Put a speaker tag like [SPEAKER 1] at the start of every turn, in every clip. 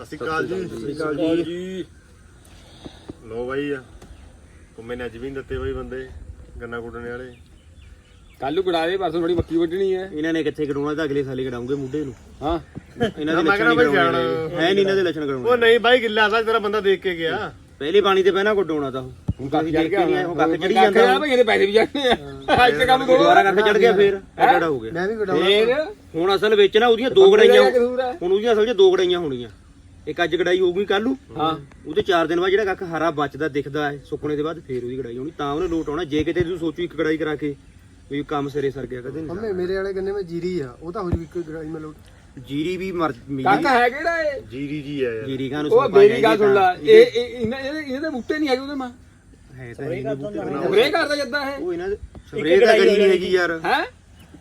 [SPEAKER 1] ਸਤਿ ਸ਼੍ਰੀ ਅਕਾਲ ਜੀ।
[SPEAKER 2] ਸਤਿ ਸ਼੍ਰੀ ਅਕਾਲ ਜੀ।
[SPEAKER 1] ਲੋ ਬਾਈ ਆ ਕੁੰਮੇ ਨੇ ਅੱਜ ਵੀ ਦਿੱਤੇ ਬਾਈ ਬੰਦੇ ਗੰਨਾ ਕੁੱਟਣੇ ਵਾਲੇ।
[SPEAKER 2] ਕੱਲ ਨੂੰ ਕਢਾ ਦੇ ਪਰਸੋਂ ਥੋੜੀ ਮੱਕੀ ਵੱਢਣੀ ਹੈ।
[SPEAKER 3] ਇਹਨਾਂ ਨੇ ਕਿੱਥੇ ਕਢਾਉਣਾ ਤਾਂ ਅਗਲੇ ਸਾਲੇ ਕਢਾਉਂਗੇ ਮੁੱਢੇ ਨੂੰ।
[SPEAKER 2] ਹਾਂ।
[SPEAKER 3] ਇਹਨਾਂ ਦੇ ਲੱਛਣ। ਕਢਾਉਣੇ ਹੈ ਨਹੀਂ ਇਹਨਾਂ ਦੇ ਲੱਛਣ
[SPEAKER 1] ਉਹ
[SPEAKER 3] ਕਢਾਉਣੇ
[SPEAKER 1] ਨਹੀਂ ਬਾਈ ਗਿੱਲਾ ਦਾ ਤੇਰਾ ਬੰਦਾ ਦੇਖ ਕੇ ਗਿਆ।
[SPEAKER 3] ਪਹਿਲੇ ਪਾਣੀ ਤੇ ਪਹਿਣਾ ਕਢਾਉਣਾ ਤਾਂ ਉਹ
[SPEAKER 2] ਹੁਣ ਕੱਖ ਚੜ ਗਿਆ
[SPEAKER 3] ਨਹੀਂ ਉਹ ਕੱਖ ਚੜੀ ਜਾਂਦਾ।
[SPEAKER 2] ਭਾਈ ਇਹਦੇ ਪੈਸੇ ਵੀ ਜਾਣੇ ਆ। ਅੱਜ ਤੇ ਕੰਮ ਦੋ
[SPEAKER 3] ਦੁਬਾਰਾ ਕੱਖ ਚੜ ਗਿਆ ਫੇਰ ਗਿਆ
[SPEAKER 4] ਮੈਂ ਵੀ
[SPEAKER 2] ਫੇਰ?
[SPEAKER 3] ਹੁਣ ਅਸਲ ਵਿੱਚ ਨਾ ਉਹਦੀਆਂ ਦੋ ਗੜਾਈਆਂ? ਹੁਣ ਉਹਦੀਆਂ ਅਸਲ 'ਚ ਦੋ ਗੜਾਈਆਂ ਹੋਣੀਆਂ। ਇੱਕ ਅੱਜ ਗੜਾਈ ਹੋਊਗੀ ਕੱਲ ਨੂੰ।
[SPEAKER 2] ਹਾਂ।
[SPEAKER 3] ਉਹਦੇ 4 ਦਿਨ ਬਾਅਦ ਜਿਹੜਾ ਕੱਖ ਹਰਾ ਬਚਦਾ ਦਿਖਦਾ ਹੈ ਸੁੱਕਣੇ ਦੇ ਬਾਅਦ ਫੇਰ ਉਹਦੀ ਗੜਾਈ ਹੋਣੀ। ਤਾਂ ਉਹਨੇ ਲੋਟ ਆਉਣਾ। ਜੇ ਕਿਤੇ ਤੂੰ ਸੋਚੂ ਇੱਕ ਗੜਾਈ ਕਰਾ ਕੇ ਵੀ ਕੰਮ ਸਿਰੇ ਸਰ ਗਿਆ ਕਦੇ ਨਹੀਂ
[SPEAKER 4] ਹਮੇ ਮੇਰੇ ਵਾਲੇ ਗੰਨੇ ਵਿੱਚ ਜੀਰੀ ਆ। ਉਹ ਤਾਂ ਹੋ ਜੂ ਇੱਕ ਗੜਾਈ ਮੈਂ ਲੋਟ
[SPEAKER 3] ਜੀਰੀ ਵੀ ਮਰ
[SPEAKER 2] ਕੱਖ
[SPEAKER 3] ਮਿਲੀ।
[SPEAKER 2] ਹੈ ਕਿਹੜਾ ਇਹ?
[SPEAKER 1] ਜੀਰੀ ਜੀ ਆ ਯਾਰ।
[SPEAKER 3] ਜੀਰੀ ਕਾ ਨੂੰ
[SPEAKER 2] ਉਹ
[SPEAKER 3] ਸੌਂਪਾ
[SPEAKER 2] ਮੇਰੀ ਗੱਲ ਸੁਣ ਲੈ। ਇਹ ਇਹ- ਇਹਨਾਂ ਇਹਦੇ ਇਹਦੇ ਬੂਟੇ ਨਹੀਂ ਹੈਗੇ ਉਹਦੇ ਮਾਂ।
[SPEAKER 3] ਹੈ ਤਾਂ ਇਹ ਬੂਟੇ ਬਣਾ
[SPEAKER 2] ਸਪਰੇ ਕਰਦਾ ਜੱਦਾ ਹੈ
[SPEAKER 3] ਉਹ ਇਹਨਾਂ ਦੇ ਸਪਰੇ ਤਾਂ ਕਰੀ ਨਹੀਂ ਹੈਗੀ। ਯਾਰ।
[SPEAKER 2] ਹੈ?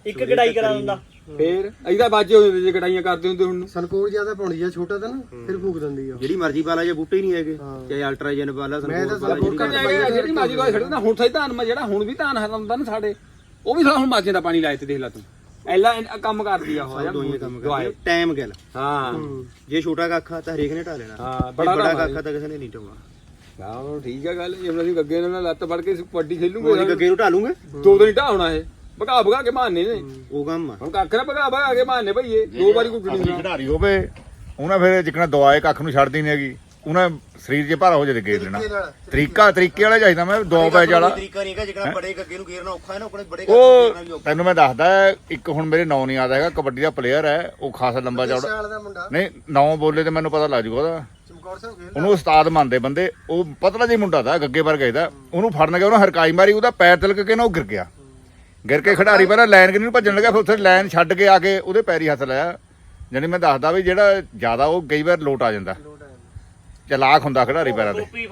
[SPEAKER 5] ਇੱਕ ਕਢਾਈ ਕਰਾ ਦਿੰਦਾ
[SPEAKER 2] ਫੇਰ ਅਜਦਾ ਬਾਜੇ ਹੋਏ ਹੁੰਦੇ ਜੇ ਕਟਾਈਆਂ ਕਰਦੇ ਹੁੰਦੇ ਹੁਣ।
[SPEAKER 4] ਸਨਕੋਰ ਜ਼ਿਆਦਾ ਪਾਉਣੀ ਆ ਛੋਟਾ ਤਾਂ ਨਾ ਫਿਰ ਫੂਕ ਦਿੰਦੀ ਆ।
[SPEAKER 3] ਜਿਹੜੀ ਮਰਜ਼ੀ ਪਾ ਲਾ ਜੇ ਬੂਟੇ ਹੀ ਨਹੀਂ ਹੈਗੇ। ਚਾਹੇ ਅਲਟਰਾਜਨ ਪਾ ਲਾ
[SPEAKER 4] ਮੈਂ ਤਾਂ
[SPEAKER 3] ਜਿਹੜੀ
[SPEAKER 2] ਮੁੱਕਣ ਜਾਏਗਾ ਜਿਹੜੀ ਮਾਜੀ ਕੋਲ ਛੱਡਦਾ ਹੁਣ ਸਹੀ ਧਾਨ ਮਾ ਜਿਹੜਾ ਹੁਣ ਵੀ ਧਾਨ ਹਰਮਦਾ ਨਾ ਸਾਡੇ ਉਹ ਵੀ ਸਾਲਾ ਹੁਣ ਮਾਜੇ ਦਾ ਪਾਣੀ ਲਾਏ ਤੇ ਦੇਖ ਲੈ ਤੂੰ। ਐਲਾ ਇਹ ਕੰਮ ਕਰਦੀ ਆ ਉਹ
[SPEAKER 3] ਦੋਈਆਂ ਕੰਮ। ਕਰਦੇ ਟਾਈਮ ਗੱਲ।
[SPEAKER 2] ਹਾਂ।
[SPEAKER 3] ਜੇ ਛੋਟਾ ਕੱਖਾ ਤਾਂ ਹਰੇਕ ਨੇ ਢਾ ਲੈਣਾ।
[SPEAKER 2] ਹਾਂ ਬੜਾ
[SPEAKER 3] ਕੱਖਾ ਤਾਂ ਕਿਸੇ ਨੇ ਨਹੀਂ ਢਾਉਣਾ।
[SPEAKER 2] ਹਾਂ ਠੀਕ ਹੈ ਗੱਲ ਜੇ ਅਸੀਂ ਗੱਗੇ ਨਾਲ ਲੱਤ ਫੜ ਕੇ ਕਬੱਡੀ ਖੇਲੂਗੇ
[SPEAKER 3] ਗੱਗੇ ਨੂੰ ਢਾਲੂਗੇ
[SPEAKER 2] ਦੋ ਦਿਨ ਢਾਉਣਾ ਇਹ। ਭਗਾ ਭਗਾ ਕੇ ਮਾਰਨੇ ਨੇ।
[SPEAKER 3] ਉਹ ਕੰਮ ਆ।
[SPEAKER 2] ਹੁਣ ਕੱਖ ਨਾ ਭਗਾ ਭਗਾ ਕੇ ਮਾਰਨੇ ਭਈਏ ਦੋ ਵਾਰੀ ਕੁੱਟਣੀ
[SPEAKER 6] ਆਪਣੀ ਖਿਡਾਰੀ ਹੋਵੇ ਉਹਨਾਂ ਫਿਰ ਜਿੱਕਣਾ ਦਵਾਏ ਕੱਖ ਨੂੰ ਛੱਡਦੀ ਨਹੀਂ ਹੈਗੀ। ਉਹਨਾਂ ਸਰੀਰ 'ਚ ਭਾਰਾ ਹੋ ਜਾਵੇ ਗੇਰ ਲੈਣਾ। ਤਰੀਕਾ ਤਰੀਕੇ ਵਾਲਾ ਚਾਹੀਦਾ ਮੈਂ ਦੋ ਪੈਜ ਵਾਲਾ।
[SPEAKER 3] ਤਰੀਕਾ ਨਹੀਂ ਹੈਗਾ ਜਿਹੜਾ ਬੜੇ ਗੱਗੇ ਨੂੰ ਘੇਰਨਾ ਔਖਾ ਹੈ ਨਾ ਆਪਣੇ ਬੜੇ
[SPEAKER 6] ਉਹ ਤੈਨੂੰ ਮੈਂ ਦੱਸਦਾ ਇੱਕ ਹੁਣ ਮੇਰੇ ਨਾਂ ਨਹੀਂ ਆਦਾ ਹੈਗਾ ਕਬੱਡੀ ਦਾ ਪਲੇਅਰ ਹੈ ਉਹ ਖਾਸਾ ਲੰਬਾ ਚੌੜਾ। ਨਹੀਂ ਨਾਂ ਬੋਲੇ ਤੇ ਮੈਨੂੰ ਪਤਾ ਲੱਗ ਜੂਗਾ ਉਹਦਾ। ਉਹਨੂੰ ਉਸਤਾਦ ਮੰਨਦੇ ਬੰਦੇ ਉਹ ਪਤਲਾ ਜਿਹਾ ਮੁੰਡਾ ਦਾ ਗੱਗੇ ਵਰਗਾ ਇਹਦਾ ਉਹਨੂੰ ਫੜਨ ਗਿਆ ਉਹਨੇ ਹਰਕਾਈ ਮਾਰੀ ਉਹਦਾ ਪੈਰ ਤਿਲਕ ਕੇ ਨਾ ਉਹ ਗਿਰ ਗਿਆ। ਗਿਰ ਕੇ ਖਿਡਾਰੀ ਪਹਿਲਾਂ ਲਾਈਨ ਕਿਨੂੰ ਭੱਜਣ ਲੱਗਾ, ਫਿਰ ਉੱਥੇ ਲਾਈਨ ਛੱਡ ਕੇ ਆ ਕੇ ਉਹਦੇ ਪੈਰੀ ਹੱਥ ਲਾਇਆ। ਜਾਨੀ ਮੈਂ ਦੱਸਦਾ ਵੀ ਜਿਹੜਾ ਜ਼ਿਆਦਾ ਉਹ ਕਈ ਵਾਰ ਲੋਟ ਆ ਜਾਂਦਾ। ਚਲਾਕ ਹੁੰਦਾ ਖਿਡਾਰੀ ਪੈਰਾਂ ਤੇ।
[SPEAKER 5] ਗੋਪੀ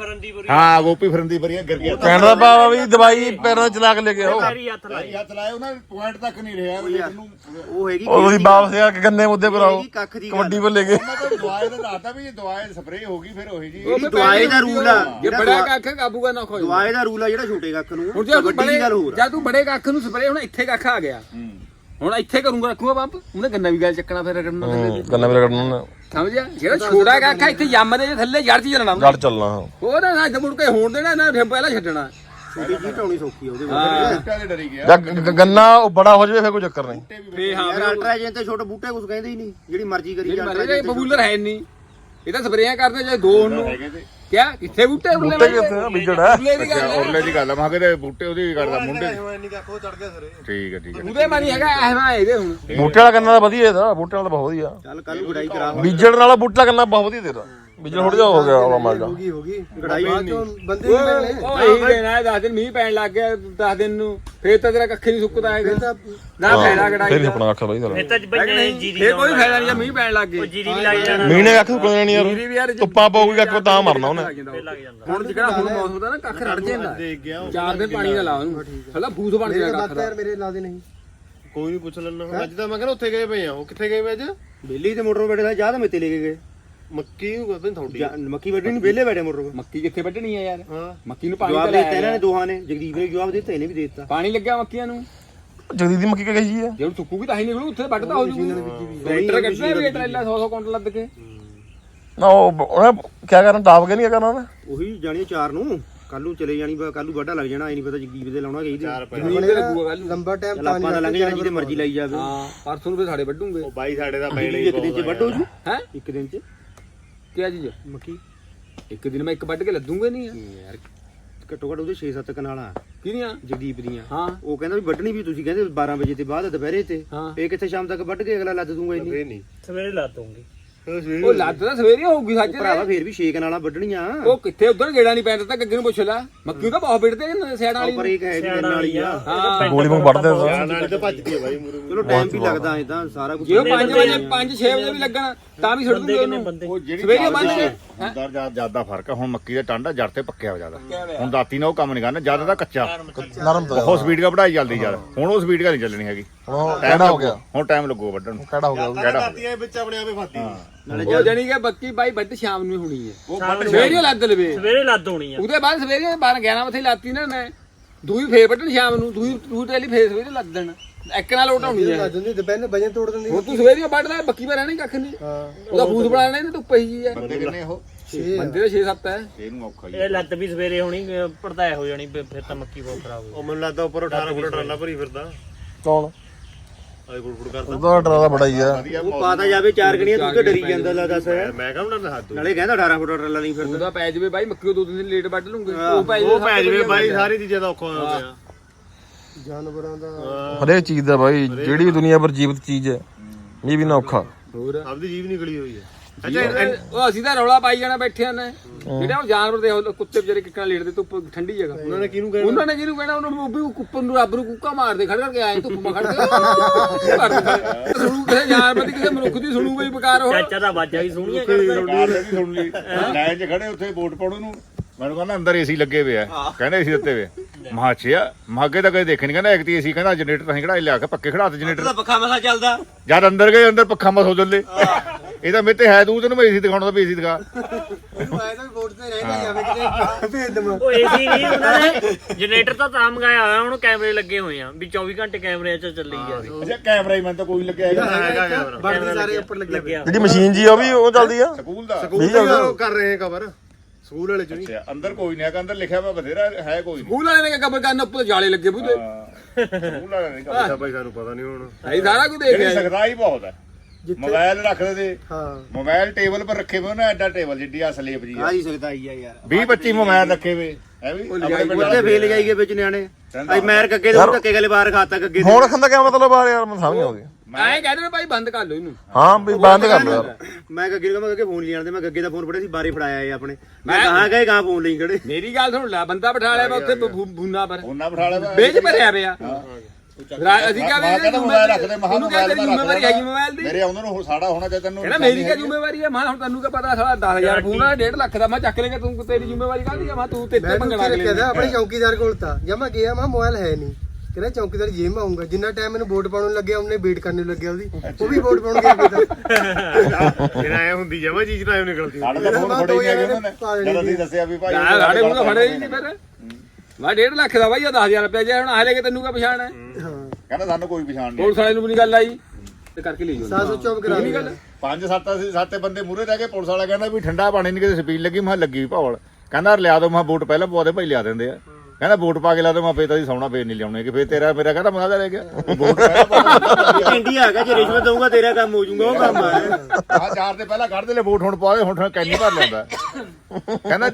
[SPEAKER 6] ਹਾਂ ਗੋਪੀ ਫਰੰਦੀ ਬਰੀਆ ਗਿਰ ਗਿਆ।
[SPEAKER 7] ਕਹਿਣ ਦਾ ਭਾਵ ਵੀ ਦਵਾਈ ਪੈਰਾਂ 'ਚ ਚਲਾ ਕੇ ਲੈ ਕੇ ਆਓ।
[SPEAKER 5] ਪੈਰੀ ਹੱਥ ਲਾਈ
[SPEAKER 6] ਹੱਥ ਲਾਇਆ ਉਹਨਾਂ ਪੁਆਇੰਟ ਤੱਕ ਨਹੀਂ ਰਿਹਾ
[SPEAKER 3] ਉਹ ਹੈਗੀ
[SPEAKER 7] ਉਹ ਤੁਸੀਂ ਵਾਪਸ ਆ ਕੇ ਗੰਨੇ ਮੁੱਦੇ ਪਰ ਆਓ ਕਬੱਡੀ ਪਰ ਲੈ ਕੇ।
[SPEAKER 6] ਮੈਂ ਤਾਂ ਦਵਾਈ ਦਾ ਦੱਸਦਾ ਵੀ ਦਵਾਈ ਸਪਰੇਅ ਹੋ ਗਈ ਫਿਰ ਉਹੀ ਜੀ।
[SPEAKER 3] ਦਵਾਈ ਦਾ ਰੂਲ ਆ
[SPEAKER 2] ਜੇ ਬੜਾ ਕੱਖ ਕਾਬੂ ਕਰਨਾ ਔਖਾ ਹੋ ਜਾਂਦਾ
[SPEAKER 3] ਦਵਾਈ ਦਾ ਰੂਲ ਆ ਜਿਹੜਾ ਛੋਟੇ ਕੱਖ ਨੂੰ
[SPEAKER 2] ਹੁਣ ਜੇ ਤੂੰ ਬੜੇ
[SPEAKER 3] ਦੀ ਗੱਲ ਹੋਰ ਆ।
[SPEAKER 2] ਜਾਂ ਤੂੰ ਬੜੇ ਕੱਖ ਨੂੰ ਸਪਰੇ ਹੁਣ ਇੱਥੇ ਕੱਖ ਆ ਗਿਆ। ਹੁਣ ਇੱਥੇ ਕਰੂੰਗਾ ਰੱਖੂਗਾ ਪੰਪ? ਉਹਨੇ ਗੰਨਾ ਵੀ ਗੱਲ ਚੱਕਣਾ ਫਿਰ ਰਗੜਨਾ ਥੱਲੇ ਤੇ।
[SPEAKER 7] ਗੰਨੇ ਮੇਰੇ ਕੱਢਣ
[SPEAKER 2] ਸਮਝਿਆ? ਜਿਹੜਾ ਕੱਖ ਆ ਇੱਥੇ ਜੰਮਦੇ ਜੇ ਥੱਲੇ ਜੜ ਚ ਚੱਲਣਾ
[SPEAKER 7] ਜੜ ਚੱਲਣਾ ਹਾਂ।
[SPEAKER 2] ਉਹ ਨਾ ਨਾ ਮੁੜ ਕੇ ਹੋਣ ਦੇਣਾ ਨਾ ਫਿਰ ਪਹਿਲਾਂ ਛੱਡਣਾ।
[SPEAKER 3] ਛੋਟੀ ਜੀ ਢਾਉਣੀ ਸੌਖੀ ਆ ਉਹਦੇ
[SPEAKER 6] ਬੂਟਿਆਂ ਦੇ ਡਰੀ ਗਿਆ।
[SPEAKER 7] ਜਾਂ ਗ- ਗ- ਗੰਨਾ ਉਹ ਬੜਾ ਹੋ ਜਾਵੇ ਫਿਰ ਕੋਈ ਚੱਕਰ ਨਹੀਂ।
[SPEAKER 2] ਫੇ ਹਾਂ
[SPEAKER 3] ਯਾਰ ਅਲਟਰਾਜਨ ਤੇ ਛੋਟੇ ਬੂਟੇ ਕੁਝ ਕਹਿੰਦੇ ਹੀ ਨਹੀਂ ਜਿਹੜੀ ਮਰਜ਼ੀ ਕਰੀ
[SPEAKER 2] ਇਹ
[SPEAKER 3] ਅਲਟਰਾਜਨ ਤੇ
[SPEAKER 2] ਬਬੂਲਰ ਹੈ ਨਹੀਂ। ਇਹ ਤਾਂ ਸਪਰੇਆਂ ਕਰਦੇ ਜੇ ਦੋ
[SPEAKER 6] ਹੈਗੇ ਤੇ।
[SPEAKER 2] ਕਿਆ? ਕਿੱਥੇ ਬੂਟੇ ਉਰਲੇ
[SPEAKER 7] ਬੂਟੇ ਕਿੱਥੇ ਆ? ਵਿਜੜ ਹੈ।
[SPEAKER 2] ਉਰਲੇ ਦੀ ਗੱਲ
[SPEAKER 6] ਅੱਛਾ ਦੀ ਗੱਲ ਆ। ਮੈਂ ਕਿਹਾ ਬੂਟੇ ਉਹਦੀ ਕਰਦਾ ਮੁੰਡੇ ਦੀ।
[SPEAKER 1] ਇੰਨੀ ਕੱਖ ਉਹ ਚੜ ਗਿਆ ਸਰੇ।
[SPEAKER 6] ਠੀਕ ਹੈ ਠੀਕ ਹੈ
[SPEAKER 2] ਉਹਦੇ ਮਾ ਨਹੀਂ ਹੈਗਾ ਐਵੇਂ ਇਹਦੇ ਹੁਣ।
[SPEAKER 7] ਬੂਟੇ ਵਾਲਾ ਗੰਨਾ ਤਾਂ ਵਧੀਆ ਇਹਦਾ ਬੂਟੇ ਵਾਲਾ ਤਾਂ ਬਹੁਤ ਵਧੀਆ।
[SPEAKER 3] ਚੱਲ ਕੱਲ ਨੂੰ ਗੜਾਈ ਕਰਾ
[SPEAKER 7] ਬੀਜਣ ਵਾਲਾ ਬੂਟਾ ਗੰਨਾ ਬਹੁਤ ਵਧੀਆ ਤੇਰਾ ਬੀਜਣ ਥੋੜਾ ਜਿਹਾ ਹੋ ਗਿਆ ਉਹਦਾ ਮਰਦਾ
[SPEAKER 4] ਹੋ ਗਈ ਹੋ ਗਈ।
[SPEAKER 3] ਗੜਾਈ
[SPEAKER 4] ਚੋਂ ਬੰਦੇ ਵੀ ਮਿਲਨੇ
[SPEAKER 2] ਉਹ ਇਹੀ ਦੇਣਾ ਹੈ 10 ਦਿਨ ਮੀਂਹ ਪੈਣ ਲੱਗ ਗਿਆ 10 ਦਿਨ ਨੂੰ। ਫੇਰ ਤਾਂ ਤੇਰਾ ਕੱਖੇ ਨਹੀਂ ਸੁੱਕਦਾ ਹੈਗਾ। ਨਾ ਫਾਇਦਾ
[SPEAKER 7] ਫਿਰ
[SPEAKER 2] ਕਢਾਈ
[SPEAKER 7] ਨਹੀਂ ਆਪਣਾ ਅੱਖ ਬਈ
[SPEAKER 5] ਇਹ
[SPEAKER 7] ਤੇਰਾ
[SPEAKER 5] ਤਾਂ ਬਈ ਜੀਰੀ
[SPEAKER 2] ਫੇਰ ਕੋਈ ਫਾਇਦਾ ਨਹੀਂ ਜੇ ਮੀਂਹ ਪੈਣ ਲੱਗ
[SPEAKER 5] ਉਹ
[SPEAKER 2] ਗਏ
[SPEAKER 5] ਜੀਰੀ ਵੀ ਲੱਗ ਜਾਣਾ।
[SPEAKER 7] ਮੀਨੇ ਅੱਖ ਸੁੱਕਣੇ ਨਹੀਂ
[SPEAKER 2] ਜੀਰੀ ਵੀ
[SPEAKER 7] ਯਾਰ
[SPEAKER 2] ਯਾਰ
[SPEAKER 7] ਧੁੱਪਾਂ ਪਊਗੀ ਅੱਖ ਤਾਂ ਮਰਨਾ ਉਹਨੇ।
[SPEAKER 5] ਫੇਰ ਲੱਗ ਜਾਂਦਾ
[SPEAKER 2] ਹੁਣ ਜਿਹੜਾ ਹੁਣ ਮੌਸਮ ਦਾ ਨਾ ਕੱਖ ਰੜ ਜਾਂਦਾ।
[SPEAKER 1] ਦੇਖ ਗਿਆ ਉਹ।
[SPEAKER 2] ਚਾਰ ਦਿਨ ਪਾਣੀ ਨਾ ਲਾ ਉਹਨੂੰ ਹਲਾ ਫੂਸ ਬਣ
[SPEAKER 4] ਮੇਰੇ
[SPEAKER 2] ਗਿਆ ਕੱਖ
[SPEAKER 4] ਲੱਤ
[SPEAKER 2] ਦਾ।
[SPEAKER 4] ਯਾਰ ਮੇਰੇ ਲਾ ਦੇ ਨਹੀਂ।
[SPEAKER 1] ਕੋਈ ਨਹੀਂ ਪੁੱਛ ਲੈਣਾ। ਅੱਜ ਤਾਂ ਮੈਂ ਕਹਿੰਦਾ ਉੱਥੇ ਗਏ ਪਏ ਆ। ਉਹ ਕਿੱਥੇ ਗਏ ਪਏ ਅੱਜ?
[SPEAKER 3] ਬੇਲੀ ਤੇ ਮੋਟਰ ਬੈਠੇ ਦਾ ਜਾਂ ਤਾਂ ਮੇਤੇ ਲੈ ਕੇ ਗਏ।
[SPEAKER 1] ਮੱਕੀ ਨੂੰ ਕਹਿੰਦੇ
[SPEAKER 3] ਜਾਂ ਮੱਕੀ ਵੱਢਣੀ ਨਹੀਂ ਵਿਹਲੇ ਬੈਠੇ ਮੋਟਰ
[SPEAKER 2] ਮੱਕੀ ਕਿੱਥੇ ਵੱਢਣੀ ਆ ਯਾਰ?
[SPEAKER 1] ਹਾਂ।
[SPEAKER 2] ਮੱਕੀ ਨੂੰ ਪਾਣੀ
[SPEAKER 3] ਜਵਾਬ
[SPEAKER 2] ਤਾਂ
[SPEAKER 3] ਦੇ ਦਿੱਤਾ ਇਹਨਾਂ ਨੇ ਦੋਹਾਂ ਨੇ। ਜਗਦੀਪ ਨੇ ਜਵਾਬ ਦਿੱਤਾ ਇਹਨੇ ਵੀ ਦੇ ਦਿੱਤਾ।
[SPEAKER 2] ਪਾਣੀ ਲੱਗਿਆ ਮੱਕੀਆਂ ਨੂੰ?
[SPEAKER 7] ਜਗਦੀ ਦੀ ਮੱਕੀ ਕਹੀ ਜੀ ਹੈ
[SPEAKER 2] ਜੇ ਹੁਣ ਸੁੱਕੂਗੀ ਤਾਂ ਹੀ ਨਿਕਲੂ ਉੱਥੇ ਵੱਢਦਾ ਹੋ ਜੂਗੀ। ਟਰੈਕਟਰ ਕੱਢਣਾ ਵੀ ਟਰੈਲਾ 100 100 ਕੁਇੰਟਲ ਲੱਦ ਕੇ।
[SPEAKER 7] ਨਾ ਉਹ ਉਹਨੇ ਕੀ ਕਰਨਾ ਦਾਬ ਕੇ ਨਹੀਂ ਕਰਨਾ
[SPEAKER 3] ਉਹੀ ਜਾਣੀ ਚਾਰ ਨੂੰ। ਕੱਲ ਨੂੰ ਚਲੇ ਜਾਣੀ ਕੱਲ ਨੂੰ ਵਾਢਾ ਲੱਗ ਜਾਣਾ ਐ ਨਹੀਂ ਪਤਾ ਜਗਦੀਪ ਦੇ ਲਾਉਣਾ ਗਈ
[SPEAKER 2] ਤੇ ਕੱਲ ਨੂੰ।
[SPEAKER 4] ਲੰਬਾ ਟਾਈਮ
[SPEAKER 3] ਚੱਲ ਆਪਾਂ ਤਾਂ ਲੰਘ ਜਾਣਾ ਜਿਹਦੇ ਮਰਜ਼ੀ ਲਾਈ ਜਾਵੇ।
[SPEAKER 2] ਹਾਂ। ਪਰਸੋਂ ਨੂੰ ਫੇਰ ਸਾਡੇ ਵੱਢੂਗੇ।
[SPEAKER 1] ਉਹ ਬਾਈ ਸਾਡੇ ਦਾ ਪੈਣੇ ਹੀ
[SPEAKER 3] ਇੱਕ ਦਿਨ ਚ ਵੱਢੋ ਜੂ।
[SPEAKER 2] ਹੈ?
[SPEAKER 3] ਇੱਕ ਦਿਨ ਚ?
[SPEAKER 2] ਕਿਆ ਚੀਜ਼
[SPEAKER 3] ਮੱਕੀ।
[SPEAKER 2] ਇੱਕ ਦਿਨ ਮੈਂ ਇੱਕ ਵੱਢ ਕੇ ਲੱਦੂਗਾ ਨਹੀਂ
[SPEAKER 3] ਯਾਰ ਘੱਟੋ ਘੱਟ ਉਹਦੇ 6-7 ਕਨਾਲਾਂ।
[SPEAKER 2] ਕਿਹਦੀਆਂ?
[SPEAKER 3] ਜਗਦੀਪ ਦੀਆਂ।
[SPEAKER 2] ਹਾਂ।
[SPEAKER 3] ਉਹ ਕਹਿੰਦਾ ਵੀ ਵੱਢਣੀ ਵੀ ਤੁਸੀਂ ਕਹਿੰਦੇ 12 ਵਜੇ ਤੇ ਬਾਅਦ ਦੁਪਹਿਰੇ ਤੇ।
[SPEAKER 2] ਹਾਂ।
[SPEAKER 3] ਇਹ ਕਿੱਥੇ ਸ਼ਾਮ ਤੱਕ ਵੱਢ ਕੇ ਅਗਲਾ ਲੱਦ ਦੂੰਗਾ ਇੰਨੀ।
[SPEAKER 1] ਨਹੀਂ।
[SPEAKER 5] ਸਵੇਰੇ ਲਾ ਦੂੰਗੀ
[SPEAKER 2] ਉਹ ਲੱਦ ਤਾਂ ਸਵੇਰੇ ਹੋਊਗੀ ਸੱਚ
[SPEAKER 3] ਭਰਾਵਾ ਫੇਰ ਵੀ 6 ਕਨਾਲਾਂ ਵੱਢਣੀਆਂ।
[SPEAKER 2] ਉਹ ਕਿੱਥੇ ਉਧਰ ਗੇੜਾ ਨਹੀਂ ਪੈਂਦਾ ਤਾਂ ਗੱਗੇ ਨੂੰ ਪੁੱਛ ਲੈ। ਮੱਕੀ ਤਾਂ ਬਹੁਤ ਪਿੜਦੇ ਨੇ ਸਿਆੜਾਂ ਵਾਲੀ
[SPEAKER 3] ਪਰ। ਇੱਕ ਹੈ ਵੀ ਕਰਨ ਵਾਲੀ ਆ।
[SPEAKER 2] ਹਾਂ।
[SPEAKER 7] ਗੋਲੀ ਨੂੰ ਵੱਢਦੇ
[SPEAKER 1] ਵਾਲੀ ਤਾਂ ਭੱਜਦੀ ਆ ਬਾਈ ਮੂਰੇ
[SPEAKER 3] ਚਲੋ ਟਾਈਮ ਵੀ ਲੱਗਦਾ ਐ ਤਾਂ ਸਾਰਾ ਕੁਝ
[SPEAKER 2] ਜੇ ਉਹ 5 ਵਜੇ 5 6 ਵਜੇ ਵੀ ਲੱਗਣ ਤਾਂ ਵੀ ਛੱਡ ਦੂੰਗੇ ਉਹਨੂੰ।
[SPEAKER 6] ਉਹ ਜਿਹੜੀ
[SPEAKER 2] ਸਵੇਰੇ ਬੰਦ ਨੇ
[SPEAKER 6] ਦਰ ਜ਼ਿਆਦਾ ਜ਼ਿਆਦਾ ਫ਼ਰਕ ਆ ਹੁਣ ਮੱਕੀ ਦਾ ਟਾਂਡਾ ਜੜ ਤੇ ਪੱਕਿਆ ਹੋ ਜ਼ਿਆਦਾ। ਹੁਣ ਦਾਤੀ ਨਾਲ ਉਹ ਕੰਮ ਨਹੀਂ ਕਰਨਾ ਜ਼ਿਆਦਾ ਤਾਂ ਕੱਚਾ।
[SPEAKER 7] ਨਰਮ
[SPEAKER 6] ਬਹੁਤ ਸਪੀਡ ਦਾ ਵਧਾਈ ਚੱਲਦੀ ਯਾਰ ਹੁਣ ਉਹ ਸਪੀਡ ਦਾ ਨਹੀਂ ਚੱਲਣੀ ਹੈਗੀ।
[SPEAKER 7] ਹੁਣ ਕਿਹੜਾ ਹੋ ਗਿਆ?
[SPEAKER 6] ਹੁਣ ਟਾਈਮ ਲੱਗੂ ਵੱਢਣ ਨੂੰ।
[SPEAKER 7] ਕਿਹੜਾ ਹੋ ਗਿਆ?
[SPEAKER 6] ਕਿਹੜਾ
[SPEAKER 1] ਦਾਤੀਆਂ ਵਿੱਚ ਆਪਣੇ ਆਪੇ ਫਾਤੀ
[SPEAKER 2] ਉਹ ਜਾਨੀ ਕਿ ਬੱਕੀ ਬਾਈ ਵੱਢ ਸ਼ਾਮ ਨੂੰ ਹੀ ਹੋਣੀ ਹੈ।
[SPEAKER 6] ਉਹ ਵੱਢ
[SPEAKER 2] ਸਵੇਰੇ ਲੱਦ ਲਵੇ।
[SPEAKER 5] ਸਵੇਰੇ ਲੱਦ ਹੋਣੀ ਆ।
[SPEAKER 2] ਉਹਦੇ ਬਾਅਦ ਸਵੇਰੇ 12 11 ਵਜੇ ਲਾਤੀ ਨਾ ਮੈਂ। ਦੂਈ ਫੇਰ ਵੱਢਣ ਸ਼ਾਮ ਨੂੰ। ਦੂਈ ਦੂਈ ਟੈਲੀ ਫੇਰ ਸਵੇਰੇ ਲੱਦ ਦੇਣ ਇੱਕ ਨਾਲ ਲੋਟਾਉਣੀ
[SPEAKER 4] ਲਾ
[SPEAKER 2] ਹੈ।
[SPEAKER 4] ਦਿੰਦੀ ਦੁਪਹਿਰ ਨੂੰ ਵਜਨ ਤੋੜ ਦਿੰਦੀ।
[SPEAKER 2] ਹੁਣ ਤੂੰ ਸਵੇਰੀ ਵੱਢ ਲੈ ਬੱਕੀ ਪਰ ਰਹਿਣੀ ਕੱਖ ਨਹੀਂ।
[SPEAKER 4] ਹਾਂ।
[SPEAKER 2] ਉਹਦਾ ਫੂਸ ਬਣਾਣਾ ਇਹਨੇ ਧੁੱਪੇ ਹੀ ਹੈ।
[SPEAKER 6] ਬੰਦੇ ਕਿੰਨੇ ਉਹ?
[SPEAKER 2] ਬੰਦੇ ਦੇ 6-7 ਹੈ।
[SPEAKER 6] ਇਹਨੂੰ ਔਖਾ ਹੀ
[SPEAKER 5] ਇਹ ਲੱਤ ਵੀ ਸਵੇਰੇ ਹੋਣੀ ਅਹ, ਹੋ ਜਾਣੀ ਫਿਰ ਫਿਰ ਤਾਂ ਮੱਕੀ ਬਹੁਤ ਖਰਾਬ ਹੋ
[SPEAKER 1] ਉਹ ਮੈਨੂੰ ਲੱਗਦਾ ਉੱਪਰ 18 ਫੁੱਟ ਟਰਾਲਾ ਭਰੀ ਫਿਰਦਾ।
[SPEAKER 7] ਕੌਣ?
[SPEAKER 1] ਆਏ ਗੁੜ ਗੁੜ ਕਰਦਾ
[SPEAKER 7] ਉਹਦਾ ਟਰਾਲਾ ਬੜਾ ਹੀ ਆ।
[SPEAKER 6] ਵਧੀਆ
[SPEAKER 3] ਉਹ ਪਾਤਾ ਜਾਵੇ ਚਾਰ ਗਣੀਆਂ ਤੂੰ ਤਾਂ ਡਰੀ ਜਾਂਦਾ ਲਾ ਦੱਸ।
[SPEAKER 1] ਮੈਂ ਕਹਾਂ ਨਾ ਹੱਥ
[SPEAKER 3] ਨਾਲੇ ਕਹਿੰਦਾ 18 ਫੁੱਟ ਟਰਾਲਾ ਨਹੀਂ ਫਿਰਦਾ।
[SPEAKER 2] ਉਹਦਾ ਪੈ ਜਵੇ ਬਾਈ ਮੱਕੀ ਉਹ ਦੋ ਤਿੰਨ ਦਿਨ ਲੇਟ ਵੱਢ ਲੂੰਗੇ। ਉਹ ਪੈ
[SPEAKER 1] ਉਹ ਪੈ ਜਵੇ ਬਾਈ ਸਾਰੀ ਚੀਜ਼ਾਂ ਦਾ ਔਖਾ ਹੋਇਆ ਪਿਆ
[SPEAKER 4] ਜਾਨਵਰਾਂ ਦਾ
[SPEAKER 7] ਹਰੇਕ ਚੀਜ਼ ਦਾ ਬਾਈ ਜਿਹੜੀ ਵੀ ਦੁਨੀਆ ਪਰ ਜੀਵਤ ਚੀਜ਼ ਹੈ ਇਹ ਵੀ ਨਾ ਔਖਾ।
[SPEAKER 2] ਹੋਰ?
[SPEAKER 1] ਸਭ ਦੀ ਜੀਵ ਨਿਕਲੀ ਹੋਈ ਹੈ।
[SPEAKER 2] ਉਹ ਅਸੀਂ ਤਾਂ ਰੌਲਾ ਪਾਈ ਜਾਣਾ ਬੈਠਿਆਂ ਨੇ ਜਿਹੜੇ ਉਹ ਜਾਨਵਰ ਦੇ ਕੁੱਤੇ ਵਿਚਾਰੇ ਕਿੱਕਣਾ ਲੇਟਦੇ ਧੁੱਪ ਠੰਡੀ ਜਗ੍ਹਾ।
[SPEAKER 1] ਉਹਨਾਂ ਨੇ ਕਿਹਨੂੰ ਕਹਿਣਾ?
[SPEAKER 2] ਉਹਨਾਂ ਨੇ ਜਿਹਨੂੰ ਕਹਿਣਾ? ਉਹਨਾਂ ਨੂੰ ਉਹ ਵੀ ਕੁੱਪਰ ਨੂੰ ਰੱਬ ਨੂੰ ਕੁੱਕਾ ਮਾਰਦੇ ਖੜ ਕਰਕੇ ਆਏ ਧੁੱਪ ਮਾ ਖੜ ਕੇ। ਸੁਣੂ ਕਿਸੇ ਜਾਨਵਰ ਦੀ ਕਿਸੇ ਮਨੁੱਖ ਦੀ ਸੁਣੂ ਕੋਈ ਬਕਾਰ ਹੋ
[SPEAKER 5] ਚਾਚਾ ਦਾ ਵਾਜਾ ਵੀ ਸੋਹਣੀਆਂ ਕਰਦਾ।
[SPEAKER 6] ਨਾਲ ਵੀ ਸੁਣ ਲਈ ਲਾਈਨ 'ਚ ਖੜੇ ਉੱਥੇ ਵੋਟ ਪਾਉਣ ਨੂੰ। ਮੈਨੂੰ ਕਹਿੰਦਾ ਅੰਦਰ ਏਸੀ ਲੱਗੇ ਹੋਏ ਆ। ਕਹਿੰਦੇ ਏਸੀ ਦਿੱਤੇ ਵੇ। ਮਹਾਚਿਆ ਮਾਗੇ ਤਾਂ ਕਦੇ ਦੇਖੇ ਨਹੀਂ ਕਹਿੰਦਾ ਇੱਕ ਤੀ ਏਸੀ ਕਹਿੰਦਾ ਜਨਰੇਟਰ ਤਾਂ ਖੜਾ ਲਿਆ ਕੇ ਪੱਕੇ ਖੜਾ ਤੇ ਜਨਰੇਟਰ।
[SPEAKER 3] ਉਹਦਾ ਪੱਖਾ ਮਸਾ ਚੱਲਦਾ।
[SPEAKER 6] ਜਦ ਅੰਦਰ ਗਏ ਅੰਦਰ ਪੱਖਾ ਮਸ ਹੋ। ਜੱਲੇ ਇਹ ਤਾਂ ਮੇਰੇ ਤੇ ਹੈ ਤੂੰ ਤੈਨੂੰ ਮੈਂ ਏਸੀ ਦਿਖਾਉਣਾ ਤਾਂ ਵੀ ਏਸੀ ਦਿਖਾ।
[SPEAKER 4] ਮੈਨੂੰ ਆਇਆ ਤਾਂ ਵੀ ਵੋਟ ਤੇ ਰਹਿਣਾ ਜਾਵੇ ਕਿਤੇ ਭੇਜ ਦਵਾਂ
[SPEAKER 5] ਉਹ ਏਸੀ ਨਹੀਂ ਉਹਨਾਂ ਨੇ। ਜਨਰੇਟਰ ਤਾਂ ਤਾਂ ਮੰਗਾਇਆ ਹੋਇਆ ਹੁਣ ਕੈਮਰੇ ਲੱਗੇ ਹੋਏ ਆ। ਵੀ 24 ਘੰਟੇ ਕੈਮਰੇ 'ਚ ਚੱਲੀ ਜਾਵੇ
[SPEAKER 6] ਅੱਛਾ ਕੈਮਰਾ ਹੀ ਮੈਨੂੰ ਤਾਂ ਕੋਈ ਲੱਗਿਆ ਹੈਗਾ।
[SPEAKER 4] ਬਾਕੀ ਸਾਰੇ ਉੱਪਰ ਲੱਗੇ
[SPEAKER 5] ਲੱਗਿਆ।
[SPEAKER 7] ਜਿਹੜੀ ਮਸ਼ੀਨ ਜੀ ਆ ਉਹ ਵੀ ਉਹ ਚੱਲਦੀ ਆ?
[SPEAKER 6] ਸਕੂਲ ਦਾ।
[SPEAKER 1] ਸਕੂਲ ਦੇ ਕਰ ਰਹੇ ਕਵਰ ਸਕੂਲ ਵਾਲੇ ਚ ਨਹੀਂ
[SPEAKER 6] ਅੱਛਾ ਅੰਦਰ ਕੋਈ ਨਹੀਂ ਹੈਗਾ ਅੰਦਰ ਲਿਖਿਆ ਵਾ ਬਥੇਰਾ ਹੈ ਕੋਈ ਨਹੀਂ
[SPEAKER 2] ਸਕੂਲ ਵਾਲੇ ਨੇ ਕਬਰ ਕਰਨ ਉੱਪਰ ਜਾਲੇ ਲੱਗੇ ਬੁੱਧੇ।
[SPEAKER 6] ਹਾਂ। ਸਕੂਲ ਵਾਲਾ ਨਹੀਂ
[SPEAKER 1] ਅੱਛਾ ਬਾਈ ਸਾਨੂੰ ਪਤਾ ਨਹੀਂ ਹੁਣ।
[SPEAKER 2] ਅਸੀਂ ਸਾਰਾ ਕੁਝ ਦੇਖ
[SPEAKER 6] ਜਿਹੜੀ ਸਕਦਾ ਹੀ ਬਹੁਤ ਹੈ। ਮੋਬਾਈਲ ਰੱਖਦੇ ਤੇ।
[SPEAKER 4] ਹਾਂ।
[SPEAKER 6] ਮੋਬਾਈਲ ਟੇਬਲ ਪਰ ਰੱਖੇ ਹੋਏ ਨਾ ਐਡਾ ਟੇਬਲ ਜਿੱਡੀ ਆ ਸਲੇਬ ਜੀ
[SPEAKER 3] ਆ। ਹੀ ਸਕਦਾ ਹੀ ਆ ਯਾਰ।
[SPEAKER 6] 20 25 ਮੋਬਾਈਲ ਰੱਖੇ ਹੋਏ ਐ ਵੀ? ਆਪਣੇ ਪਿੰਡ
[SPEAKER 3] ਉੱਤੇ ਫੇਲ ਜਾਈਏ ਵਿੱਚ ਨਿਆਣੇ। ਅੱਜ ਮੈਰ ਕੱਗੇ ਦੇ ਧੱਕੇ ਗਲੇ ਬਾਹਰ ਖਾਤਾ ਕੱਗੇ ਦੇ
[SPEAKER 7] ਹੁਣ ਰੱਖਣ ਦਾ ਕੀ ਮਤਲਬ ਆ ਯਾਰ ਮੈਂ ਸਮਝ ਨਹੀਂ ਆਉਂਦੀ
[SPEAKER 2] ਐਂ ਕਹਿੰਦੇ ਨੇ ਭਾਈ ਬੰਦ ਕਰ ਲਓ ਇਹਨੂੰ।
[SPEAKER 7] ਹਾਂ ਵੀ ਬੰਦ ਕਰ ਲਓ ਯਾਰ।
[SPEAKER 3] ਮੈਂ ਗੱਗੇ ਨੂੰ ਕਹਾਂ ਗੱਗੇ ਫੋਨ ਲਿਆਣ ਦੇ ਮੈਂ ਗੱਗੇ ਦਾ ਫੋਨ ਫੜਿਆ ਸੀ ਬਾਰੇ ਫੜਾਇਆ ਇਹ ਆਪਣੇ। ਮੈਂ ਕਹਾਂ ਗਏ ਕਹਾਂ ਫੋਨ ਲਈ ਖੜੇ।
[SPEAKER 2] ਮੇਰੀ ਗੱਲ ਸੁਣ ਲੈ ਬੰਦਾ ਬਿਠਾ ਲਿਆ ਵਾ ਉੱਥੇ ਬੂਨਾ ਪਰ।
[SPEAKER 6] ਉਹਨਾਂ ਬਿਠਾ ਲਿਆ
[SPEAKER 2] ਵੇਚ ਭਰਿਆ ਪਿਆ। ਰਾ- ਅਸੀਂ ਕਹਾਂ ਵੀ
[SPEAKER 6] ਮੈਂ ਕਹਿੰਦਾ ਮੋਬਾਈਲ ਰੱਖਦੇ ਮਹਾ
[SPEAKER 2] ਉਹਨੂੰ
[SPEAKER 6] ਮੋਬਾਈਲ
[SPEAKER 2] ਕਹਿੰਦੇ ਜ਼ਿੰਮੇਵਾਰੀ ਹੈਗੀ ਮੋਬਾਈਲ ਦੀ।
[SPEAKER 6] ਮੇਰੇ ਉਹਨਾਂ ਨੂੰ ਸਾੜਾ ਹੋਣਾ ਚਾਹੀਦਾ ਤੈਨੂੰ
[SPEAKER 2] ਕਹਿੰਦਾ ਮੇਰੀ ਕੀ ਜ਼ਿੰਮੇਵਾਰੀ ਹੈ? ਮੈਂ ਕਿਹਾ ਹੁਣ ਤੈਨੂੰ ਕੀ ਪਤਾ ਸਾਲਾ 10000 ਫੋਨ ਆ 1.5 ਲੱਖ ਦਾ। ਮੈਂ ਚੱਕ ਲੇਗਾ ਤੂੰ ਤੇਰੀ ਜ਼ਿੰਮੇਵਾਰੀ ਕਾਹਦੀ ਆ? ਮੈਂ ਤੂੰ
[SPEAKER 4] ਮੈਂ
[SPEAKER 2] ਅਗਲੇ
[SPEAKER 4] ਆਪਣੇ ਚੌਕੀਦਾਰ ਕੋਲ ਤਾਂ। ਜਦ ਮੈਂ ਗਿਆ ਮੈਂ ਮੋਬਾਈਲ ਹੈ ਨਹੀਂ। ਕਹਿੰਦਾ ਚੌਕੀਦਾਰ ਜੇ ਮੈਂ ਆਉਂਗਾ ਜਿੰਨਾ ਟਾਈਮ ਮੈਨੂੰ ਵੋਟ ਪਾਉਣ ਨੂੰ ਲੱਗਿਆ ਉਹਨੇ ਵੇਟ ਕਰਨ ਨੂੰ ਲੱਗਿਆ ਉਹਦੀ। ਉਹ ਵੀ ਵੋਟ ਪਾਉਣ ਗਿਆ ਕਿਤਾ
[SPEAKER 1] ਜਿਹੜਾ ਐ ਹੁੰਦੀ ਜਮਾ ਚੀਜ਼ ਨਾ ਐ ਨਿਕਲਦੀ।
[SPEAKER 6] ਸਾਡਾ ਤਾਂ ਫੋਨ ਫੜੇ ਨਹੀਂ ਹੈਗੇ ਉਹਨਾਂ ਨੇ। ਜਦੋਂ ਅਸੀਂ ਦੱਸਿਆ ਵੀ ਭਾਈ
[SPEAKER 2] ਨਾ ਸਾਡੇ ਕੋਲ ਤਾਂ ਫੜੇ ਨਹੀਂ ਫਿਰ। ਮੈਂ 1.5 ਲੱਖ ਦਾ ਬਾਈ ਆ 10000 ਰੁਪਏ ਜੇ ਹੁਣ ਹਾਲੇ ਕਿ ਤੈਨੂੰ ਕੀ ਪਛਾਣ ਹੈ?
[SPEAKER 6] ਕਹਿੰਦਾ ਸਾਨੂੰ ਕੋਈ ਪਛਾਣ ਨਹੀਂ।
[SPEAKER 2] ਪੁਲਿਸ ਵਾਲੇ ਨੂੰ ਵੀ ਨਹੀਂ ਗੱਲ ਆਈ। ਤੇ ਕਰਕੇ ਲਈ ਜਾਂਦੇ
[SPEAKER 4] 724 ਕਰਾ
[SPEAKER 2] ਨਹੀਂ ਗੱਲ।
[SPEAKER 6] ਪੰਜ ਸੱਤ ਅਸੀਂ ਸੱਤੇ ਬੰਦੇ ਮੂਰੇ ਰਹਿ ਕੇ ਪੁਲਿਸ ਵਾਲਾ ਕਹਿੰਦਾ ਵੀ ਠੰਡਾ ਪਾਣੀ ਨਹੀਂ ਕਿਤੇ ਸਪੀਡ ਲੱਗੀ। ਮੈਂ ਕਿਹਾ ਲੱਗੀ ਭੌਲ। ਕਹਿੰਦਾ ਲਿਆ ਦੋ ਮੈਂ ਵੋਟ ਪਹਿਲਾਂ ਪਵਾਦੇ ਭਾਈ ਲਿਆ ਦਿੰਦੇ ਆ। ਕਹਿੰਦਾ ਵੋਟ ਪਾ ਕੇ ਲਾ ਦੋ ਮੈਂ ਫੇਰ ਤਾਂ ਸੌਣਾ ਫੇਰ ਨਹੀਂ ਲਿਆਉਣੇ ਕਿ ਫੇਰ ਤੇਰਾ ਮੇਰਾ ਕਹਿੰਦਾ ਮਨਾ ਦਾ ਰਹਿ ਗਿਆ? ਵੋਟ
[SPEAKER 3] ਇੰਡੀਆ ਹੈਗਾ ਜੇ ਰਿਸ਼ਵਤ ਦਊਗਾ ਤੇਰਾ ਕੰਮ ਹੋ ਜਾਊਗਾ ਉਹ ਕੰਮ ਆ।
[SPEAKER 6] ਆ ਚਾਰ ਦੇ ਪਹਿਲਾਂ ਕੱਢ ਦੇ ਲੈ ਵੋਟ ਹੁਣ ਪਾ ਦੇ ਹੁਣ ਕੈਨੀ ਭਰ ਲੈਂਦਾ ਕਹਿੰਦਾ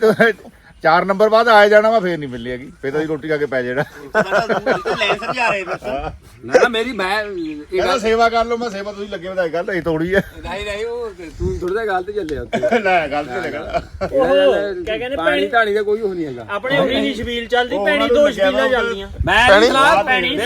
[SPEAKER 6] ਚਾਰ ਨੰਬਰ ਬਾਅਦ ਆਏ ਜਾਣਾ ਮੈਂ ਫੇਰ ਨਹੀਂ ਮਿਲੇਗੀ ਫੇਰ ਤਾਂ ਦੀ ਰੋਟੀ ਖਾ ਕੇ ਪੈ ਜਾਣਾ।
[SPEAKER 3] ਲੈ ਸਮਝਾ ਰਹੇ ਬਸ
[SPEAKER 2] ਨਾ ਨਾ ਮੇਰੀ ਮੈਂ ਇਹ
[SPEAKER 6] ਕਹਿੰਦਾ
[SPEAKER 2] ਗੱਲ
[SPEAKER 6] ਸੇਵਾ ਕਰ ਲਓ ਮੈਂ ਸੇਵਾ ਤੁਸੀਂ ਲੱਗੇ ਵਧਾਈ ਗੱਲ ਇਹ ਤੋੜੀ ਹੈ।
[SPEAKER 2] ਨਹੀਂ ਨਹੀਂ ਉਹ ਤੂੰ ਥੋੜਾ ਜਿਹਾ ਗੱਲ ਤੇ ਚੱਲਿਆ ਉੱਥੇ।
[SPEAKER 6] ਲੈ ਗੱਲ ਤੇ ਲਗਾ
[SPEAKER 5] ਉਹ ਕਿਆ ਕਹਿੰਦੇ
[SPEAKER 2] ਪਾਣੀ
[SPEAKER 5] ਪੈਣੀ
[SPEAKER 2] ਧਾਣੀ ਦਾ ਕੋਈ ਉਹ ਨਹੀਂ ਹੈਗਾ।
[SPEAKER 5] ਆਪਣੇ ਉਰੀ ਦੀ ਛਬੀਲ ਚੱਲਦੀ
[SPEAKER 6] ਉਹ
[SPEAKER 5] ਪੈਣੀ
[SPEAKER 6] ਉਹਨਾਂ
[SPEAKER 5] ਦੋ
[SPEAKER 6] ਨੂੰ ਲੱਗਿਆ
[SPEAKER 5] ਛਬੀਲਾਂ
[SPEAKER 6] ਵਾ
[SPEAKER 5] ਚੱਲਦੀਆਂ।
[SPEAKER 2] ਮੈਂ
[SPEAKER 7] ਪੈਣੀ-
[SPEAKER 2] ਸਲਾਹ ਮੇਰੀ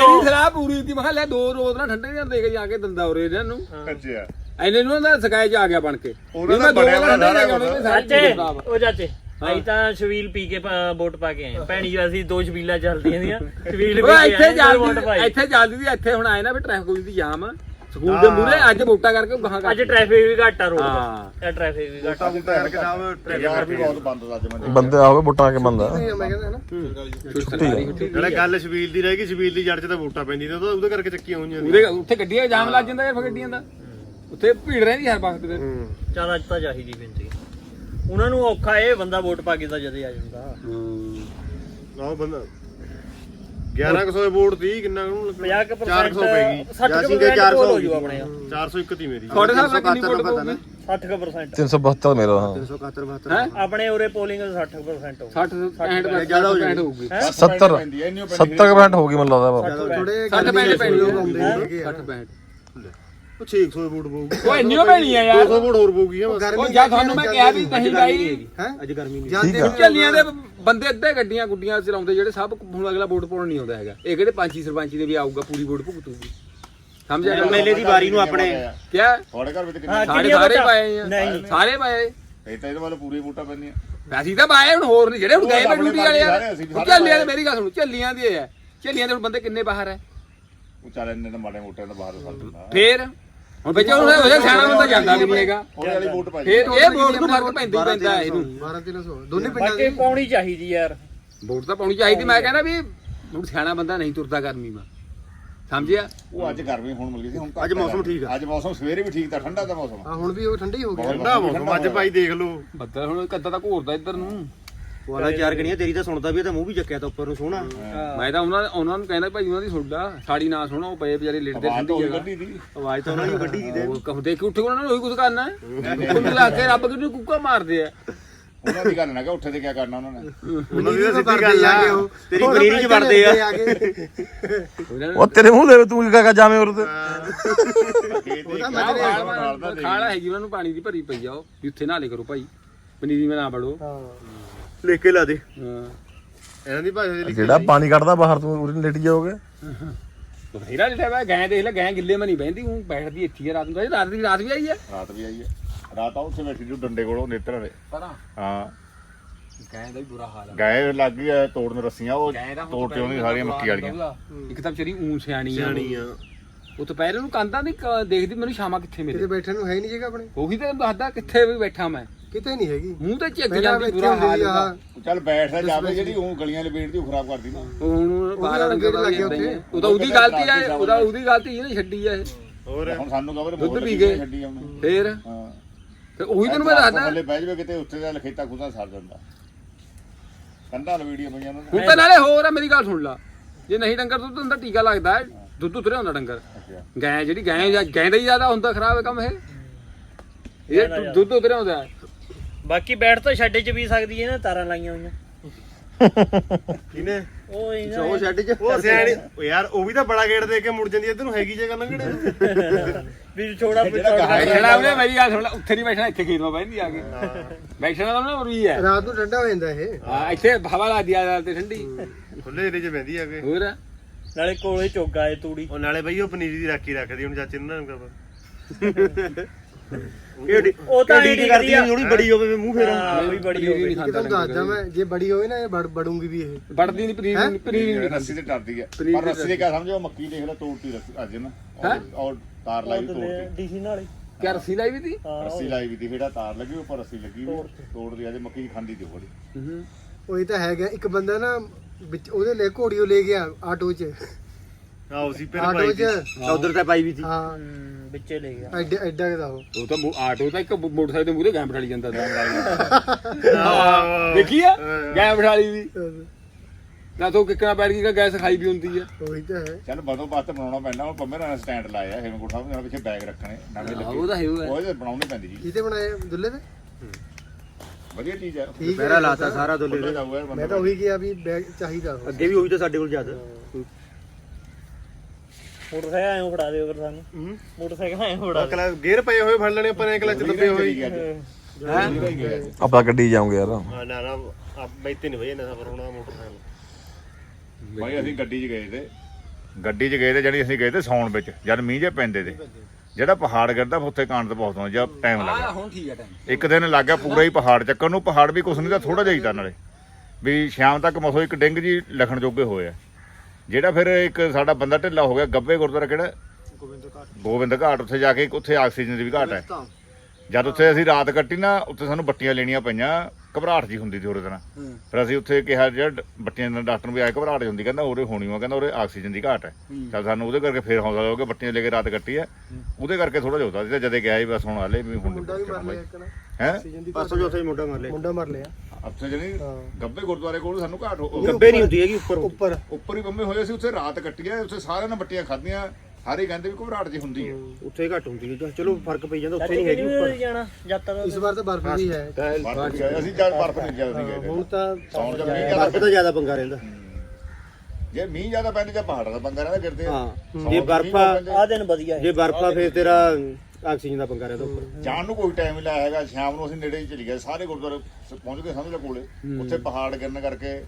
[SPEAKER 2] ਪੂਰੀ ਸੀ ਮੈਂ ਕਿਹਾ ਲੈ ਦੋ ਰੋਜ਼ ਨਾ ਠੰਡੇ ਜਾਂ ਦੇ ਕੇ ਜਾ ਕੇ ਦੰਦਾ ਉਰੇ ਇਹਨਾਂ ਨੂੰ।
[SPEAKER 6] ਅੱਛਾ।
[SPEAKER 2] ਐਨੇ ਨੂੰ ਨਾ ਸਕਾਏ ਚ ਆ ਗਿਆ ਬਣ ਕੇ।
[SPEAKER 6] ਉਹਨਾਂ
[SPEAKER 2] ਵੀ
[SPEAKER 6] ਦਾ ਬਣਿਆ
[SPEAKER 2] ਠੰਡੇ
[SPEAKER 6] ਸਾਰਾ
[SPEAKER 2] ਲੈ ਕੇ ਆਉਣੇ ਨੇ, ਸਾਰੇ
[SPEAKER 5] ਚਾਚੇ
[SPEAKER 2] ਚੀਜ਼ ਖਰਾਬ ਆ।
[SPEAKER 5] ਉਹ ਚਾਚੇ। ਅਸੀਂ ਤਾਂ ਛਬੀਲ ਪੀ ਕੇ ਪ- ਵੋਟ ਪਾ ਕੇ ਆਏ ਹਾਂ। ਭੈਣੀ ਜੀ ਅਸੀਂ ਦੋ ਛਬੀਲਾਂ ਚੱਲਦੀਆਂ ਦੀਆਂ। ਛਬੀਲ ਪੀ ਕੇ
[SPEAKER 2] ਇੱਥੇ
[SPEAKER 5] ਆਏ ਹਾਂ, ਵੋਟ ਪਾਈ।
[SPEAKER 2] ਇੱਥੇ ਚੱਲਦੀ ਸੀ ਇੱਥੇ ਹੁਣ ਆਏ ਨਾ ਵੀ ਟ੍ਰੈਫਿਕ ਦੀ ਜਾਮ। ਆ ਸਕੂਲ ਦੇ ਮੂਹਰੇ ਅੱਜ ਵੋਟਾਂ ਕਰਕੇ ਗਾਹਾਂ
[SPEAKER 5] ਅੱਜ ਟ੍ਰੈਫਿਕ ਵੀ ਘੱਟ ਆ ਰੋਡ
[SPEAKER 2] ਹਾਂ।
[SPEAKER 5] ਇਹ ਟ੍ਰੈਫਿਕ ਵੀ ਘੱਟ ਆ।
[SPEAKER 1] ਕਰਕੇ ਸਾਹਿਬ
[SPEAKER 6] ਯਾਰ ਵੀ ਬਹੁਤ ਬੰਦ ਦਾ ਅੱਜ ਮੈਂ
[SPEAKER 7] ਬੰਦੇ ਆਵੇ ਵੋਟਾਂ ਕੇ ਬੰਦਾ
[SPEAKER 4] ਮੈਂ ਕਹਿੰਦਾ ਨਾ
[SPEAKER 1] ਜਿਹੜਾ ਗੱਲ ਸ਼ਬੀਲ ਦੀ ਰਹਿ ਗਈ ਸ਼ਬੀਲ ਦੀ ਜੜ 'ਚ ਤਾਂ ਵੋਟਾਂ ਪੈਂਦੀਆਂ ਨੇ ਤਾਂ ਉਹਦੇ ਕਰਕੇ ਚੱਕੀਆਂ ਹੋਈਆਂ ਨੇ
[SPEAKER 2] ਉਹਦੇ ਉੱਥੇ ਗੱਡੀਆਂ ਦਾ ਜਾਮ ਲੱਗ ਜਾਂਦਾ ਯਾਰ ਫਿਰ ਗੱਡੀਆਂ ਦਾ। ਉੱਥੇ ਭੀੜ ਰਹਿੰਦੀ ਹਰ ਵਕਤ ਤੇ।
[SPEAKER 5] ਚੱਲ ਅੱਜ ਤਾਂ ਚਾਹੀਦੀ ਬੇਨਤੀ ਉਹਨਾਂ ਨੂੰ ਔਖਾ ਇਹ ਬੰਦਾ ਵੋਟ ਪਾ ਕੇ ਤਾਂ ਜਦੇ ਆ ਜਾਂਦਾ।
[SPEAKER 1] ਆਹ ਬੰਦਾ। 1100 ਵੋਟ ਦੀ ਕਿੰਨਾ ਲੱਗਾ
[SPEAKER 5] 50%
[SPEAKER 1] 400 ਪੈ ਗਈ।
[SPEAKER 5] 60%
[SPEAKER 3] ਦੇ 400
[SPEAKER 5] ਹੋ ਜੂ ਆਪਣੇ
[SPEAKER 1] 401 ਤੀ ਮੇਰੀ।
[SPEAKER 2] ਤੁਹਾਡੇ ਨਾਲ ਕਿੰਨੀ ਵੋਟ
[SPEAKER 3] ਪਤਾ ਨਾ।
[SPEAKER 2] ਪਊਗੀ
[SPEAKER 5] 60%
[SPEAKER 7] 372 ਮੇਰਾ ਹਾਂ।
[SPEAKER 3] 371 72
[SPEAKER 2] ਹੈ?
[SPEAKER 5] ਆਪਣੇ ਉਰੇ ਪੋਲਿੰਗ 60% ਹੋ
[SPEAKER 2] 60 65
[SPEAKER 3] ਜ਼ਿਆਦਾ ਹੋ
[SPEAKER 2] 65 ਹੋਊਗੀ।
[SPEAKER 7] 70 70% ਹੋ ਗਈ ਮੈਨੂੰ ਲੱਗਦਾ ਵਾ।
[SPEAKER 4] ਥੋੜੇ
[SPEAKER 2] 60 65 ਪੈਣੀ
[SPEAKER 4] ਲੋਕ ਆਉਂਦੇ ਹੈਗੇ ਆ
[SPEAKER 2] 60 65
[SPEAKER 1] ਉਹ 600 ਵੋਟ ਪਊਗੀ।
[SPEAKER 2] ਉਹ ਇੰਨੀ ਆ ਯਾਰ।
[SPEAKER 1] 200 ਵੋਟ ਹੋਰ ਪਊਗੀ ਆ ਬਸ।
[SPEAKER 4] ਗਰਮੀ
[SPEAKER 2] ਉਹ ਜਾਂ ਤੁਹਾਨੂੰ ਮੈਂ ਕਿਹਾ ਵੀ ਨਹੀਂ ਬਾਈ
[SPEAKER 4] ਹੈ?
[SPEAKER 3] ਅੱਜ ਗਰਮੀ ਨਹੀਂ
[SPEAKER 4] ਜਾਂਦੇ
[SPEAKER 2] ਝੱਲੀਆਂ ਦੇ ਬੰਦੇ ਅੱਧੇ ਗੱਡੀਆਂ ਗੁੱਡੀਆਂ ਚਲਾਉਂਦੇ ਜਿਹੜੇ ਸਭ ਹੁਣ ਅਗਲਾ ਵੋਟ ਪਾਉਣ ਨਹੀਂ ਆਉਂਦਾ ਹੈਗਾ। ਇਹ ਕਿਹੜੇ ਪੰਚੀ ਸਰਪੰਚੀ ਦੇ ਵੀ ਆਊਗਾ ਪੂਰੀ ਵੋਟ ਭੁਗਤੂਗੀ। ਸਮਝਿਆ ਗੱਲ?
[SPEAKER 3] ਮੇਲੇ ਦੀ ਵਾਰੀ ਨੂੰ ਆਪਣੇ
[SPEAKER 2] ਕਿਆ?
[SPEAKER 6] ਤੁਹਾਡੇ ਘਰ ਵਿੱਚ ਕਿੰਨੇ
[SPEAKER 2] ਸਾਰੇ ਸਾਰੇ? ਪਾਏ ਆ।
[SPEAKER 5] ਨਹੀਂ।
[SPEAKER 2] ਸਾਰੇ ਪਾਏ?
[SPEAKER 6] ਇਹ ਤਾਂ ਇਹਦੇ ਵੱਲ ਪੂਰੀ ਵੋਟਾਂ ਪੈਂਦੀਆਂ।
[SPEAKER 2] ਅਸੀਂ ਤਾਂ ਪਾਏ ਹੁਣ ਹੋਰ ਨਹੀਂ। ਜਿਹੜੇ ਹੁਣ ਗਏ ਡਿਊਟੀ ਵਾਲੇ ਆ। ਝੱਲੀਆਂ ਦੇ। ਮੇਰੀ ਗੱਲ ਸੁਣੋ ਝੱਲੀਆਂ ਦੀ ਹੈ। ਝੱਲੀਆਂ ਦੇ ਹੁਣ ਬੰਦੇ ਕਿੰਨੇ ਬਾਹਰ ਹੈ?
[SPEAKER 6] ਉਹ ਚੱਲ ਇੰਨੇ ਮਾੜੇ ਮੋਟੇ ਤਾਂ ਬਾਹਰ
[SPEAKER 2] ਫੇਰ ਹੁਣ ਵਿੱਚ ਉਹਨੂੰ ਉਹਦਾ ਸਿਆਣਾ ਬੰਦਾ ਜਾਂਦਾ ਵੀ ਨਹੀਂ ਹੈਗਾ।
[SPEAKER 6] ਉਹਦੇ ਵਾਲੀ ਵੋਟ ਪਾਈ।
[SPEAKER 2] ਫੇਰ ਇਹ ਵੋਟ ਨੂੰ ਫ਼ਰਕ ਪੈਂਦਾ ਹੀ ਪੈਂਦਾ ਇਹਨੂੰ।
[SPEAKER 4] 12 300 ਦੋਨੇ ਪਿੰਡਾਂ
[SPEAKER 5] ਬਾਕੀ
[SPEAKER 4] ਦੇ।
[SPEAKER 5] ਪਾਉਣੀ ਚਾਹੀਦੀ ਯਾਰ।
[SPEAKER 2] ਵੋਟ ਤਾਂ ਪਾਉਣੀ ਚਾਹੀਦੀ। ਮੈਂ ਕਹਿੰਦਾ ਵੀ ਹੁਣ ਸਿਆਣਾ ਬੰਦਾ ਨਹੀਂ ਤੁਰਦਾ ਗਰਮੀ ਮਾ। ਸਮਝਿਆ?
[SPEAKER 6] ਉਹ ਅੱਜ ਗਰਮੀ ਹੁਣ ਮਿਲੀ ਸੀ ਹੁਣ ਤਾਂ
[SPEAKER 3] ਅੱਜ ਮੌਸਮ ਠੀਕ ਆ।
[SPEAKER 6] ਅੱਜ ਮੌਸਮ ਸਵੇਰੇ ਵੀ ਠੀਕ ਤਾਂ ਠੰਡਾ ਤਾਂ ਮੌਸਮ
[SPEAKER 4] ਆ। ਹੁਣ ਵੀ ਉਹ ਠੰਡਾ ਹੀ ਗਿਆ
[SPEAKER 1] ਠੰਡਾ ਮੌਸਮ। ਅੱਜ ਭਾਈ ਦੇਖ ਲਓ।
[SPEAKER 2] ਬੱਦਲ ਹੁਣ ਕੱਦਾ ਤਾਂ ਘੋਰਦਾ ਇੱਧਰ ਨੂੰ।
[SPEAKER 3] ਵਾਲਾ ਚਾਰ ਗਣੀਆਂ ਤੇਰੀ ਤਾਂ ਸੁਣਦਾ ਵੀ ਆ ਤਾਂ ਮੂੰਹ ਵੀ ਚੱਕਿਆ ਤਾਂ ਉੱਪਰ ਨੂੰ ਸੋਹਣਾ।
[SPEAKER 2] ਮੈਂ ਤਾਂ ਉਹਨਾਂ ਉਹਨਾਂ ਨੂੰ ਕਹਿੰਦਾ ਭਾਈ ਉਹਨਾਂ ਦੀ ਸੁਣਦਾ ਸਾੜੀ ਨਾ ਸੁਣੋ ਉਹ ਪਏ ਵਿਚਾਰੇ ਲਿਟਦੇ
[SPEAKER 6] ਆਵਾਜ਼ ਤਾਂ
[SPEAKER 2] ਠੰਡੀ
[SPEAKER 6] ਉਹੀ
[SPEAKER 2] ਜਗ੍ਹਾ
[SPEAKER 6] ਕੱਢੀ ਦੀ।
[SPEAKER 3] ਆਵਾਜ਼ ਤਾਂ ਉਹਨਾਂ ਦੀ ਗੱਡੀ ਦੀ ਦੇ
[SPEAKER 2] ਉਹ ਕਹੋ ਦੇਖ ਕੇ ਉੱਠ ਕੇ ਉਹਨਾਂ ਨੂੰ ਉਹੀ ਕੁਝ ਕਰਨਾ ਹੈ? ਉਹਨੂੰ ਲਾ ਕੇ ਰੱਬ ਕਿਨੂੰ ਕੁੱਕਾ ਮਾਰਦੇ ਆ?
[SPEAKER 6] ਉਹਨਾਂ ਦੀ ਗੱਲ ਨਾ ਕਿ ਉੱਥੇ ਤੇ ਕੀ ਕਰਨਾ ਉਹਨਾਂ ਨੇ?
[SPEAKER 4] ਉਹਨਾਂ ਦੀ ਸਿੱਧੀ ਗੱਲ ਆ। ਉਹ।
[SPEAKER 3] ਤੇਰੀ ਪਨੀਰੀ 'ਚ ਵੜਦੇ ਆ।
[SPEAKER 7] ਉਹ ਤੇਰੇ ਮੂੰਹ ਲੈ ਤੂੰ ਕਾਕਾ ਜਾਵੇਂ ਉਰ ਤੇ?
[SPEAKER 2] ਨੇ ਖਾਲਾ ਹੈਗੀ ਉਹਨਾਂ ਨੂੰ ਪਾਣੀ ਦੀ ਭਰੀ ਪਈ ਆ ਉਹ। ਵੀ ਉੱਥੇ ਨਾਲੇ ਕਰੋ ਭਾਈ। ਪਨੀਰੀ ਮੈਂ ਨਾ ਬੜੋ
[SPEAKER 4] ਹਾਂ।
[SPEAKER 3] ਲਿਖ ਕੇ ਲਾ ਦੇ।
[SPEAKER 2] ਹਾਂ।
[SPEAKER 1] ਇਹਨਾਂ ਦੀ ਭਾਸ਼ਾ ਦੀ
[SPEAKER 7] ਜਿਹੜਾ ਪਾਣੀ ਕੱਢਦਾ ਬਾਹਰ ਤੂੰ ਉਰੇ ਲੇਟ ਜਾਓਗੇ।
[SPEAKER 2] ਬਥੇਰਾ ਲਿਖਿਆ ਵਾ ਗਾਂ ਦੇਖ ਲੈ ਗਾਂ ਗਿੱਲੇ ਮੈਂ ਨਹੀਂ ਬਹਿੰਦੀ ਹੂੰ ਬੈਠਦੀ ਇੱਥੇ ਹੀ ਆ ਰਾਤ ਨੂੰ। ਤਾਂ ਰਾਤ ਦੀ ਰਾਤ ਵੀ ਆਈ ਹੈ
[SPEAKER 6] ਰਾਤ ਵੀ ਆਈ ਹੈ ਰਾਤ ਆ ਉੱਥੇ ਬੈਠੀ ਜੋ ਡੰਡੇ ਕੋਲੋਂ ਨੇਤਰਾਂ ਦੇ
[SPEAKER 2] ਪਤਾ
[SPEAKER 6] ਹਾਂ।
[SPEAKER 2] ਗਾਂ ਦਾ ਵੀ ਬੁਰਾ ਹਾਲ ਆ।
[SPEAKER 6] ਗਾਏ ਲੱਗ ਗਈ ਆ ਤੋੜਨ ਰੱਸੀਆਂ ਉਹ ਤੋੜ ਕੇ ਉਹਦੀ ਸਾਰੀਆਂ ਮੱਕੀ ਵਾਲੀਆਂ।
[SPEAKER 2] ਇੱਕ ਤਾਂ ਵਿਚਾਰੀ ਊਂ ਸਿਆਣੀ ਆ।
[SPEAKER 1] ਸਿਆਣੀ ਆ।
[SPEAKER 2] ਉਹ ਦੁਪਹਿਰੇ ਨੂੰ ਕੰਦਾ ਨਹੀਂ ਦੇਖਦੀ ਮੈਨੂੰ ਸ਼ਾਮਾਂ ਕਿੱਥੇ
[SPEAKER 4] ਕਿਤੇ
[SPEAKER 2] ਮੇਰੇ
[SPEAKER 4] ਬੈਠਣ ਨੂੰ ਹੈ ਨਹੀਂ ਜਗ੍ਹਾ ਆਪਣੇ।
[SPEAKER 2] ਉਹੀ ਤਾਂ ਦੱਸਦਾ ਕਿੱਥੇ ਵੀ ਬੈਠਾ ਮੈਂ।
[SPEAKER 4] ਕਿਤੇ ਨਹੀਂ ਹੈਗੀ।
[SPEAKER 2] ਮੂੰਹ ਤੇ ਝਿੱਕ
[SPEAKER 4] ਪਹਿਲਾਂ
[SPEAKER 2] ਜਾਂਦੀ
[SPEAKER 4] ਇੱਥੇ
[SPEAKER 2] ਬੁਰਾ
[SPEAKER 4] ਹੁੰਦੀ
[SPEAKER 2] ਹਾਲ
[SPEAKER 4] ਆ।
[SPEAKER 2] ਉਹਦਾ
[SPEAKER 6] ਚੱਲ ਬੈਠਦਾ ਜਾਵੇ ਜਿਹੜੀ ਉਹ ਗਲੀਆਂ ਲਪੇਟਦੀ ਉਹ ਖਰਾਬ ਕਰਦੀ ਨਾ।
[SPEAKER 2] ਹੁਣ ਬਾਹਰ
[SPEAKER 4] ਉਹਦੇ
[SPEAKER 2] ਲੰਗਰ
[SPEAKER 4] ਲੱਗੇ
[SPEAKER 2] ਲੱਗ
[SPEAKER 4] ਉੱਥੇ।
[SPEAKER 2] ਉਹ ਤਾਂ ਉਹਦੀ ਗਲਤੀ ਆ ਉਹਦਾ ਉਹਦੀ ਗਲਤੀ ਇਹਨੇ ਛੱਡੀ ਆ ਇਹ।
[SPEAKER 1] ਹੋਰ?
[SPEAKER 6] ਹੁਣ ਸਾਨੂੰ ਕਹਵੇ
[SPEAKER 2] ਦੁੱਧ ਪੀ ਗਏ।
[SPEAKER 6] ਛੱਡੀ ਉਹਨੇ।
[SPEAKER 2] ਫੇਰ?
[SPEAKER 6] ਹਾਂ।
[SPEAKER 2] ਤੇ ਉਹੀ ਤੈਨੂੰ ਮੈਂ ਦੱਸਦਾ।
[SPEAKER 6] ਥੱਲੇ ਬਹਿ ਜਾਵੇ ਕਿਤੇ ਉੱਥੇ ਦਾ ਲਖੇਤਾ ਖੁਦਾ ਸਰ ਜਾਂਦਾ। ਕੰਧਾਂ ਵੀਡੀਓ ਪਈਆਂ ਉਹਨਾਂ
[SPEAKER 2] ਹੁਣ ਤਾਂ ਨਾਲੇ ਹੋਰ ਆ ਮੇਰੀ ਗੱਲ ਸੁਣ ਲਾ। ਜੇ ਨਹੀਂ ਡੰਗਰ ਦੁੱਧ ਹੁੰਦਾ ਟੀਕਾ ਲੱਗਦਾ ਹੈ। ਦੁੱਧ ਉਤਰਿਆ ਹੁੰਦਾ ਡੰਗਰ।
[SPEAKER 6] ਅੱਛਾ।
[SPEAKER 2] ਗਾਂ ਜਿਹੜੀ ਗਾਂ ਜਾਂ ਗਾਂ ਦਾ ਹੀ ਜ਼ਿਆਦਾ ਹੁੰਦਾ ਖਰਾਬ ਹੈ ਕੰਮ ਇਹ। ਇਹ ਦੁੱਧ ਉਤਰਿਆ ਹੁੰਦਾ ਹੈ।
[SPEAKER 5] ਬਾਕੀ ਬੈਠ ਤਾਂ ਛੱਡੇ ਚ ਵੀ ਸਕਦੀ ਹੈ ਨਾ ਤਾਰਾਂ ਲਾਈਆਂ ਹੋਈਆਂ।
[SPEAKER 1] ਕਿਨੇ
[SPEAKER 5] ਉਹ ਇਹਨਾਂ
[SPEAKER 3] ਉਹ ਛੱਡ 'ਚ।
[SPEAKER 1] ਉਹ ਸਿਆਣੀ ਉਹ ਯਾਰ ਉਹ ਵੀ ਤਾਂ ਬੜਾ ਗੇੜ ਦੇ ਕੇ ਮੁੜ ਜਾਂਦੀ ਇੱਧਰ ਨੂੰ ਹੈਗੀ ਜਗ੍ਹਾ ਲੰਘਣੇ ਨੂੰ।
[SPEAKER 5] ਵੀ ਛੋੜਾ
[SPEAKER 2] ਬੈਠਣਾ ਉਹਨੇ ਮੇਰੀ ਗੱਲ ਸੁਣ ਲੈ ਉੱਥੇ ਨਹੀਂ ਬੈਠਣਾ ਇੱਥੇ ਖੇਤ ਮਾ ਬੈਠਦੀ ਆ ਕੇ। ਬੈਠਣਾ ਤਾਂ ਉਹਨੇ ਉਰੀ ਹੈ।
[SPEAKER 4] ਰਾਤ ਨੂੰ ਠੰਡਾ ਹੋ ਜਾਂਦਾ ਇਹ।
[SPEAKER 2] ਹਾਂ ਇੱਥੇ ਹਵਾ ਲੱਗਦੀ ਆ ਤੇ ਠੰਡੀ।
[SPEAKER 1] ਖੁੱਲੇ ਏਰੀਏ 'ਚ ਬਹਿੰਦੀ ਆ ਕੇ।
[SPEAKER 2] ਹੋਰ?
[SPEAKER 5] ਨਾਲੇ ਕੋਲੇ ਚੋਗਾ ਏ ਤੂੜੀ।
[SPEAKER 1] ਉਹ ਨਾਲੇ ਬਈ ਉਹ ਪਨੀਰੀ ਦੀ ਰਾਖੀ ਰੱਖਦੀ ਹੁਣ ਚਾਚੇ ਨੂੰ ਨਾ
[SPEAKER 5] ਉਹ ਤਾਂ
[SPEAKER 3] ਢੀਕ ਕਰਦੀ
[SPEAKER 5] ਆ।
[SPEAKER 3] ਥੋੜੀ ਬੜੀ ਹੋਵੇ ਮੂੰਹ ਫੇਰ।
[SPEAKER 5] ਹਾਂ ਉਹ ਵੀ ਬੜੀ ਹੋਵੇ।
[SPEAKER 2] ਨਹੀਂ
[SPEAKER 4] ਕਿ ਤੁਹਾਨੂੰ
[SPEAKER 2] ਖਾਂਦਾ
[SPEAKER 4] ਦੱਸਦਾ ਮੈਂ ਜੇ ਬੜੀ ਹੋਵੇ ਨਾ ਇਹ ਵੜੂੰਗੀ ਵੀ ਇਹ।
[SPEAKER 2] ਵੜਦੀ ਨਹੀਂ ਪਨੀਰੀ ਨਹੀਂ ਪਨੀਰੀ ਨਹੀਂ
[SPEAKER 6] ਰੱਸੀ ਤੇ ਡਰਦੀ ਹੈ
[SPEAKER 2] ਪਨੀਰ
[SPEAKER 6] ਪਰ
[SPEAKER 2] ਤੇ
[SPEAKER 6] ਰੱਸੀ ਦੇ ਕਿਆ ਸਮਝੋ ਮੱਕੀ ਦੇਖ ਲੈ ਤੋੜਤੀ ਰੱਸੀ ਅੱਜ ਨਾ।
[SPEAKER 2] ਹੈਂ?
[SPEAKER 6] ਔਰ- ਤਾਰ ਲਾਈ ਤੋੜਤੀ।
[SPEAKER 5] ਡੀਸੀ ਨਾਲੇ
[SPEAKER 2] ਕਿਆ ਰਸੀ ਲਾਈ ਵੀ ਤੀ?
[SPEAKER 6] ਰੱਸੀ ਲਾਈ ਵੀ ਤੀ ਜਿਹੜਾ ਤਾਰ ਲੱਗੀ ਉੱਪਰ ਰੱਸੀ ਲੱਗੀ ਵੀ। ਤੋੜਦੀ ਅੱਜ ਮੱਕੀ ਦੀ ਖਾਂਦੀ ਤੇ ਬੜੀ
[SPEAKER 2] ਹੂੰ।
[SPEAKER 4] ਉਹ ਇਹ ਤਾਂ ਹੈਗਾ ਇੱਕ ਬੰਦਾ ਨਾ ਵਿੱਚ ਉਹਦੇ ਲੈ ਘੋੜੀ ਉਹ ਲੈ ਗਿਆ ਆਟੋ 'ਚ।
[SPEAKER 1] ਆ ਉਸੇ ਪਰ
[SPEAKER 4] ਆਟੋ
[SPEAKER 1] ਪਾਈ
[SPEAKER 4] 'ਚ
[SPEAKER 3] ਉਧਰ ਤਾਂ ਪਾਈ ਵੀ ਸੀ।
[SPEAKER 4] ਹਾਂ
[SPEAKER 5] ਹਮ, ਵਿੱਚੇ ਲੈ ਗਿਆ।
[SPEAKER 4] ਐਡਾ ਐਡਾ ਦਾ ਉਹ।
[SPEAKER 2] ਉਹ ਤਾਂ ਮੋ- ਆਟੋ ਤਾਂ ਇੱਕ ਮੋਟਰਸਾਈਕਲ ਦੇ ਮੂਹਰੇ ਗਾਂ ਬਿਠਾਲੀ ਜਾਂਦਾ ਸੀ।
[SPEAKER 1] ਹਾਂ।
[SPEAKER 2] ਦੇਖੀ ਆ? ਗਾਂ ਬਿਠਾਲੀ ਵੀ ਨਾ ਤੋ ਕਿੱਕਣਾ ਬੈਠ ਗਈ ਗੈਸ ਖਾਈ ਵੀ ਹੁੰਦੀ ਆ।
[SPEAKER 4] ਉਹੀ ਤਾਂ ਹੈ।
[SPEAKER 6] ਚੱਲ ਬਦੋਂ ਬਾਤ ਬਣਾਉਣਾ ਪੈਂਦਾ ਹੁਣ ਪੰਮੇ ਨਾਲ ਸਟੈਂਡ ਲਾਇਆ ਹੇਮਕੋਟ ਸਾਹਿਬ ਨਾਲ ਪਿੱਛੇ ਬੈਗ ਰੱਖਣੇ ਨਵੇਂ
[SPEAKER 2] ਹਾਂ,
[SPEAKER 6] ਲੱਗੇ।
[SPEAKER 2] ਉਹ ਤਾਂ ਹੈ ਉਹ ਹੈ।
[SPEAKER 6] ਉਹ ਇਹਦੇ ਬਣਾਉਣੀ ਪੈਂਦੀ ਜੀ।
[SPEAKER 4] ਕਿਤੇ ਬਣਾਏ? ਦੁੱਲੇ ਤੇ
[SPEAKER 6] ਵਧੀਆ ਚੀਜ਼ ਹੈ
[SPEAKER 4] ਠੀਕ
[SPEAKER 3] ਪਹਿਰਾ
[SPEAKER 4] ਹੈ
[SPEAKER 3] ਲਾਤਾ ਸਾਰਾ ਦੁੱਲੇ
[SPEAKER 6] ਖੁੱਲ੍ਹਾ
[SPEAKER 3] ਦੇ
[SPEAKER 6] ਜਾਊਗਾ ਯਾਰ ਬੰਦਾ
[SPEAKER 4] ਮੈਂ ਤਾਂ ਉਹੀ ਕਿਹਾ ਵੀ ਬੈਗ ਚਾਹੀਦਾ ਉਹ।
[SPEAKER 3] ਅੱਗੇ ਵੀ ਉਹੀ ਤਾਂ ਸਾਡੇ ਕੋਲ ਜ਼ਿਆਦਾ।
[SPEAKER 5] ਮੋਟਰਸਾਈਕਲ ਐਂ ਫੜਾ ਦਿਓ ਫਿਰ ਸਾਨੂੰ। ਮੋਟਰਸਾਈਕਲ ਐਂ ਫੜਾ ਦਿਓ।
[SPEAKER 1] ਕਲਾ ਗੇਅਰ ਪਏ ਹੋਏ ਫੜ ਲੈਣੇ ਆਪਾਂ ਨੇ ਕਲਾ ਚ ਦੱਬੇ ਹੋਏ।
[SPEAKER 7] ਆਪਾਂ ਗੱਡੀ ਜਾਉਂਗੇ ਯਾਰ।
[SPEAKER 1] ਹਾਂ ਨਾ ਨਾ ਆ ਬੈਠੇ ਨਹੀਂ ਬਈ ਇਹਨਾਂ ਸਫਰ ਹੋਣਾ ਮੋਟਰਸਾਈਕਲ।
[SPEAKER 6] ਭਾਈ ਅਸੀਂ ਗੱਡੀ 'ਚ ਗਏ ਤੇ। ਗੱਡੀ 'ਚ ਗਏ ਤੇ ਜਿਹੜੀ ਅਸੀਂ ਗਏ ਤੇ ਸੌਣ ਵਿੱਚ ਜਦ ਮੀਂਹ ਜੇ ਪੈਂਦੇ ਤੇ। ਜਿਹੜਾ ਪਹਾੜ ਗਿਰਦਾ ਉੱਥੇ ਕਾਂਡ ਤੇ ਬਹੁਤ ਹੁੰਦਾ ਜਾਂ ਟਾਈਮ ਲੱਗਦਾ
[SPEAKER 2] ਹੁਣ ਠੀਕ ਆ ਟਾਈਮ
[SPEAKER 6] ਇੱਕ ਦਿਨ ਲੱਗ ਗਿਆ ਪੂਰਾ ਹੀ ਪਹਾੜ ਚੱਕਣ ਨੂੰ ਪਹਾੜ ਵੀ ਕੁਛ ਨਹੀਂ ਤਾਂ ਥੋੜਾ ਜਿਹਾ ਹੀ ਤਾਂ ਨਾਲੇ। ਵੀ ਸ਼ਾਮ ਤੱਕ ਮਸੋ ਇੱਕ ਡਿੰਗ ਜੀ ਲਖਣ ਜੋਗੇ ਹੋਏ ਆ। ਜਿਹੜਾ ਫਿਰ ਇੱਕ ਸਾਡਾ ਬੰਦਾ ਢਿੱਲਾ ਹੋ ਗਿਆ ਗੱਬੇ ਗੁਰਦੁਆਰਾ ਕਿਹੜਾ? ਗੋਬਿੰਦ ਘਾਟ। ਉੱਥੇ ਜਾ ਕੇ ਉੱਥੇ ਆਕਸੀਜਨ ਦੀ ਵੀ ਘਾਟ ਹੈ। ਜਦ ਉੱਥੇ ਅਸੀਂ ਰਾਤ ਕੱਟੀ ਨਾ ਉੱਥੇ ਸਾਨੂੰ ਬੱਟੀਆਂ ਲੈਣੀਆਂ ਪਈਆਂ ਘਬਰਾਹਟ ਜੀ ਹੁੰਦੀ ਸੀ ਉਹਦੇ ਨਾਲ ਫਿਰ ਅਸੀਂ ਉੱਥੇ ਕਿਹਾ ਜਿਹੜਾ ਬੱਟੀਆਂ ਦਾ ਡਾਕਟਰ ਵੀ ਆਇਆ ਘਬਰਾਹਟ ਹੁੰਦੀ ਕਹਿੰਦਾ ਉਹਦੇ ਹੋਣੀ ਵਾ ਕਹਿੰਦਾ ਉਹਦੇ ਆਕਸੀਜਨ ਦੀ ਘਾਟ ਹੈ। ਚੱਲ ਸਾਨੂੰ ਉਹਦੇ ਕਰਕੇ ਫੇਰ ਹੌਸਲਾ ਹੋ ਗਿਆ ਬੱਟੀਆਂ ਲੈ ਕੇ ਰਾਤ ਕੱਟੀ ਹੈ। ਉਹਦੇ ਕਰਕੇ ਥੋੜਾ ਜਿਹਾ ਹੁੰਦਾ ਸੀ ਤੇ ਜਦੇ ਗਿਆ ਸੀ ਬਸ ਹੁਣ ਹਾਲੇ ਵੀ ਹੁਣ
[SPEAKER 4] ਮੁੰਡਾ ਵੀ ਮਰ ਲਿਆ ਇੱਕ ਨਾ।
[SPEAKER 6] ਹੈ?
[SPEAKER 4] ਦੀ
[SPEAKER 3] ਪਰਸੋਂ ਚੌਥੇ ਮੁੰਡਾ ਮਾਰ ਲਿਆ।
[SPEAKER 4] ਮੁੰਡਾ ਮਰ ਲਿਆ।
[SPEAKER 6] ਉੱਥੇ ਜਣੀ। ਗੱਬੇ ਗੁਰਦੁਆਰੇ ਕੋਲ ਸਾਨੂੰ ਘਾਟ ਹੋ-
[SPEAKER 3] ਗੱਬੇ ਨਹੀਂ ਹੁੰਦੀ ਹੈਗੀ ਉੱਪਰ
[SPEAKER 4] ਉੱਪਰ।
[SPEAKER 6] ਉੱਪਰ ਹੀ ਬੰਮੇ ਹੋਏ ਸੀ ਉੱਥੇ ਰਾਤ ਕੱਟੀ ਹੈ ਉੱਥੇ ਸਾਰਿਆਂ ਨੇ ਬੱਟੀਆਂ ਖਾਧੀਆਂ। ਸਾਰੇ ਕਹਿੰਦੇ ਵੀ ਘਬਰਾਹਟ ਜੀ ਹੁੰਦੀ ਹੈ।
[SPEAKER 3] ਉੱਥੇ ਘੱਟ ਹੁੰਦੀ ਹੈ। ਚਲੋ ਫ਼ਰਕ ਪਈ ਜਾਂਦਾ ਉੱਥੇ ਨਹੀਂ ਹੈਗੀ
[SPEAKER 5] ਵਾਰ ਜਾਣਾ? ਜਾਤਾ ਦਾ
[SPEAKER 4] ਇਸ ਵਾਰ ਤਾਂ ਬਰਫ਼ ਵੀ ਹੈ।
[SPEAKER 6] ਬਰਫ਼ ਵੀ ਗਏ, ਅਸੀਂ ਜਦ ਬਰਫ਼ ਨਹੀਂ ਜ਼ਿਆਦਾ ਨਹੀਂ ਗਏ।
[SPEAKER 4] ਹੁਣ ਤਾਂ
[SPEAKER 6] ਸੌਣ ਜਦ ਮੀਂਹ
[SPEAKER 3] ਬਰਫ਼
[SPEAKER 6] ਜ਼ਿਆਦਾ
[SPEAKER 3] ਤਾਂ ਜ਼ਿਆਦਾ ਪੰਗਾ ਰਹਿੰਦਾ।
[SPEAKER 6] ਜੇ ਮੀਂਹ ਜ਼ਿਆਦਾ ਪੈਂਦਾ ਜਾਂ ਪਹਾੜਾਂ ਦਾ ਬੰਗਾ ਰਹਿੰਦਾ ਗਿਰਦੇ ਆ।
[SPEAKER 3] ਹਾਂ।
[SPEAKER 6] ਸੌਣ
[SPEAKER 3] ਜੇ
[SPEAKER 6] ਚ
[SPEAKER 3] ਬਰਫ਼
[SPEAKER 6] ਮੀਂਹ
[SPEAKER 3] ਆ
[SPEAKER 6] ਪੈਂਦੇ।
[SPEAKER 5] ਆ। ਦਿਨ ਵਧੀਆ ਹੈ
[SPEAKER 3] ਜੇ ਬਰਫ਼ ਆ ਫਿਰ ਤੇਰਾ ਆਕਸੀਜਨ ਦਾ ਪੰਗਾ ਰਹਿੰਦਾ ਉੱਪਰ।
[SPEAKER 6] ਜਾਣ ਨੂੰ ਕੋਈ ਟਾਈਮ ਨਹੀਂ ਲਾਇਆ ਹੈਗਾ ਸ਼ਾਮ ਨੂੰ ਅਸੀਂ ਨੇੜੇ ਹੀ ਚਲੀ ਗਏ। ਸਾਰੇ ਗੁਰਦੁਆਰੇ ਸ- ਪਹੁੰਚ ਗਏ ਸਮਝ ਲੈ ਕੋਲੇ। ਉੱਥੇ ਪਹਾੜ ਗਿਰਨ ਕਰਕੇ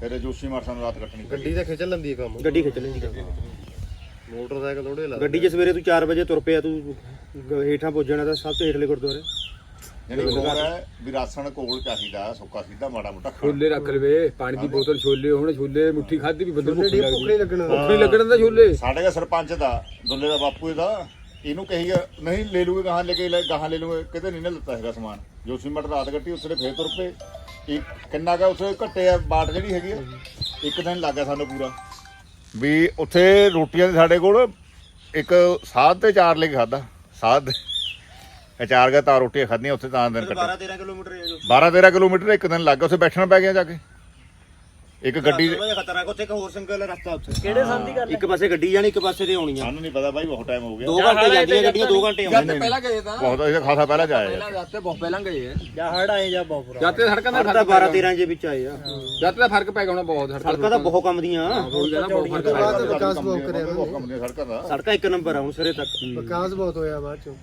[SPEAKER 6] ਫਿਰ ਜੋਸ਼ੀ ਮਾਰ ਸਾਨੂੰ ਰਾਤ ਕੱਟਣੀ ਪਈ
[SPEAKER 1] ਗੱਡੀ ਤਾਂ ਖਿੱਚ ਲੈਂਦੀ ਹੈ ਕੰਮ।
[SPEAKER 3] ਗੱਡੀ ਖਿੱਚ ਲੈਂਦੀ
[SPEAKER 1] ਮੋਟਰਸਾਈਕਲ ਥੋੜੇ ਲਾ
[SPEAKER 3] ਗੱਡੀ 'ਚ ਸਵੇਰੇ ਤੂੰ 4 ਵਜੇ ਤੁਰ ਪਿਆ ਤੂੰ ਗ- ਹੇਠਾਂ ਪੁੱਜਣਾ ਤਾਂ ਸਭ ਤੋਂ ਹੇਠਲੇ ਗੁਰਦੁਆਰੇ।
[SPEAKER 6] ਜਿਹੜੀ ਲੋੜ ਹੈ ਵੀ ਰਾਸਣ ਕੋਲ ਚਾਹੀਦਾ ਸੁੱਕਾ ਸਿੱਧਾ ਮਾੜਾ ਮੋਟਾ ਖਾਣਾ।
[SPEAKER 2] ਛੋਲੇ ਰੱਖ ਲਵੇ ਪਾਣੀ ਦੀ ਬੋਤਲ ਛੋਲੇ ਹੁਣ ਛੋਲੇ ਮੁੱਠੀ ਖਾਧੀ ਵੀ ਬੰਦੇ ਨੂੰ ਭੁੱਖ ਲੱਗਦੀ।
[SPEAKER 4] ਲੱਗਣਾ।
[SPEAKER 2] ਭੁੱਖ ਨਹੀਂ ਲੱਗਣ ਦਾ ਛੋਲੇ।
[SPEAKER 6] ਸਾਡੇ ਦਾ ਸਰਪੰਚ ਦਾ ਦੁੱਲੇ ਦਾ ਬਾਪੂ ਦਾ ਇਹਨੂੰ ਕਹੀਗਾ ਨਹੀਂ ਲੈ ਲੂਗੇ ਗਾਹਾਂ ਲੈ ਕੇ ਲੈ ਗਾਹਾਂ ਲੈ ਲੂਗੇ ਕਿਤੇ ਨਹੀਂ ਨਾ ਲੱਤਾ ਹੈਗਾ ਸਮਾਨ। ਜੋਸ਼ੀ ਮਠ ਰਾਤ ਕੱਟੀ ਉੱਥੇ ਫੇਰ ਤੁਰ ਪਏ। ਇੱਕ ਕਿੰਨਾ ਕਾ ਉੱਥੇ ਘੱਟੇ ਆ ਬਾਟ ਜਿਹੜੀ ਹੈਗੀ ਆ ਇੱਕ ਦਿਨ ਲੱਗ ਗਿਆ ਸਾਨੂੰ ਪੂਰਾ। ਵੀ ਉੱਥੇ ਰੋਟੀਆਂ ਦੇ ਸਾਡੇ ਕੋਲ ਇੱਕ ਸਾਧ ਤੇ ਚਾਰ ਲੈ ਕੇ ਖਾਦਾ ਸਾਧ। ਦੇ ਅਚਾਰ ਗਾ ਤਾਂ ਰੋਟੀਆਂ ਖਾਧੀਆਂ ਉੱਥੇ ਤਾਂ ਦਿਨ ਕੱਟੇ।
[SPEAKER 3] 12 13 ਕਿਲੋਮੀਟਰ ਹੈ ਜੋ।
[SPEAKER 6] 12 13 ਕਿਲੋਮੀਟਰ ਇੱਕ ਦਿਨ ਲੱਗ ਗਿਆ ਉੱਥੇ ਬੈਠਣਾ ਪੈ ਗਿਆ ਜਾ ਕੇ। ਇੱਕ ਗੱਡੀ
[SPEAKER 3] ਜਿਹਾ ਖਤਰਨਾਕ ਉੱਥੇ ਇੱਕ ਹੋਰ ਸਿੰਗਲ ਰਸਤਾ ਉੱਥੇ।
[SPEAKER 5] ਕਿਹੜੇ ਸੰਦੀ ਕਰ
[SPEAKER 3] ਇੱਕ ਪਾਸੇ ਗੱਡੀ ਜਾਣੀ ਇੱਕ ਪਾਸੇ ਤੇ ਆਉਣੀਆਂ
[SPEAKER 6] ਸਾਨੂੰ ਨਹੀਂ ਪਤਾ ਬਾਈ ਬਹੁਤ ਟਾਈਮ ਹੋ ਗਿਆ।
[SPEAKER 3] 2 ਘੰਟੇ ਜਾਂਦੀਆਂ ਗੱਡੀਆਂ 2 ਘੰਟੇ
[SPEAKER 2] ਜਦ
[SPEAKER 3] ਆਉਂਦੀਆਂ
[SPEAKER 2] ਪਹਿਲਾਂ ਗਏ ਤਾਂ।
[SPEAKER 6] ਬਹੁਤ ਇਹਦਾ ਖਾਸਾ ਪਹਿਲਾਂ ਜਾਇਆ
[SPEAKER 2] ਪਹਿਲਾਂ ਜਦ ਬਹੁਤ ਪਹਿਲਾਂ ਗਏ ਆ।
[SPEAKER 5] ਜਾਂ ਹੜ ਆਏ ਜਾਂ ਬਾਪੁਰਾ
[SPEAKER 2] ਜਦ ਤੇ ਸੜਕਾਂ ਦਾ
[SPEAKER 3] ਤਾਂ
[SPEAKER 2] ਫ਼ਰਕ
[SPEAKER 3] 12 13 ਜੇ ਵਿੱਚ ਆਏ ਆ।
[SPEAKER 2] ਜਦ ਤੇ ਫ਼ਰਕ ਪੈ ਗਿਆ ਹੋਣਾ ਬਹੁਤ
[SPEAKER 3] ਸੜਕਾਂ ਤਾਂ ਬਹੁਤ ਕੰਮ ਦੀਆਂ।
[SPEAKER 2] ਬਹੁਤ
[SPEAKER 4] ਬਾਅਦ ਵਿਕਾਸ ਬਹੁਤ ਕਰਿਆ
[SPEAKER 6] ਬਹੁਤ ਕੰਮ ਸੜਕਾਂ ਦਾ।
[SPEAKER 3] ਸੜਕਾਂ ਇੱਕ ਨੰਬਰ ਆ ਹੁਣ ਸਿਰੇ ਤੱਕ।
[SPEAKER 4] ਵਿਕਾਸ ਬਹੁਤ ਹੋਇਆ ਬਾਅਦ ਚੋਂ।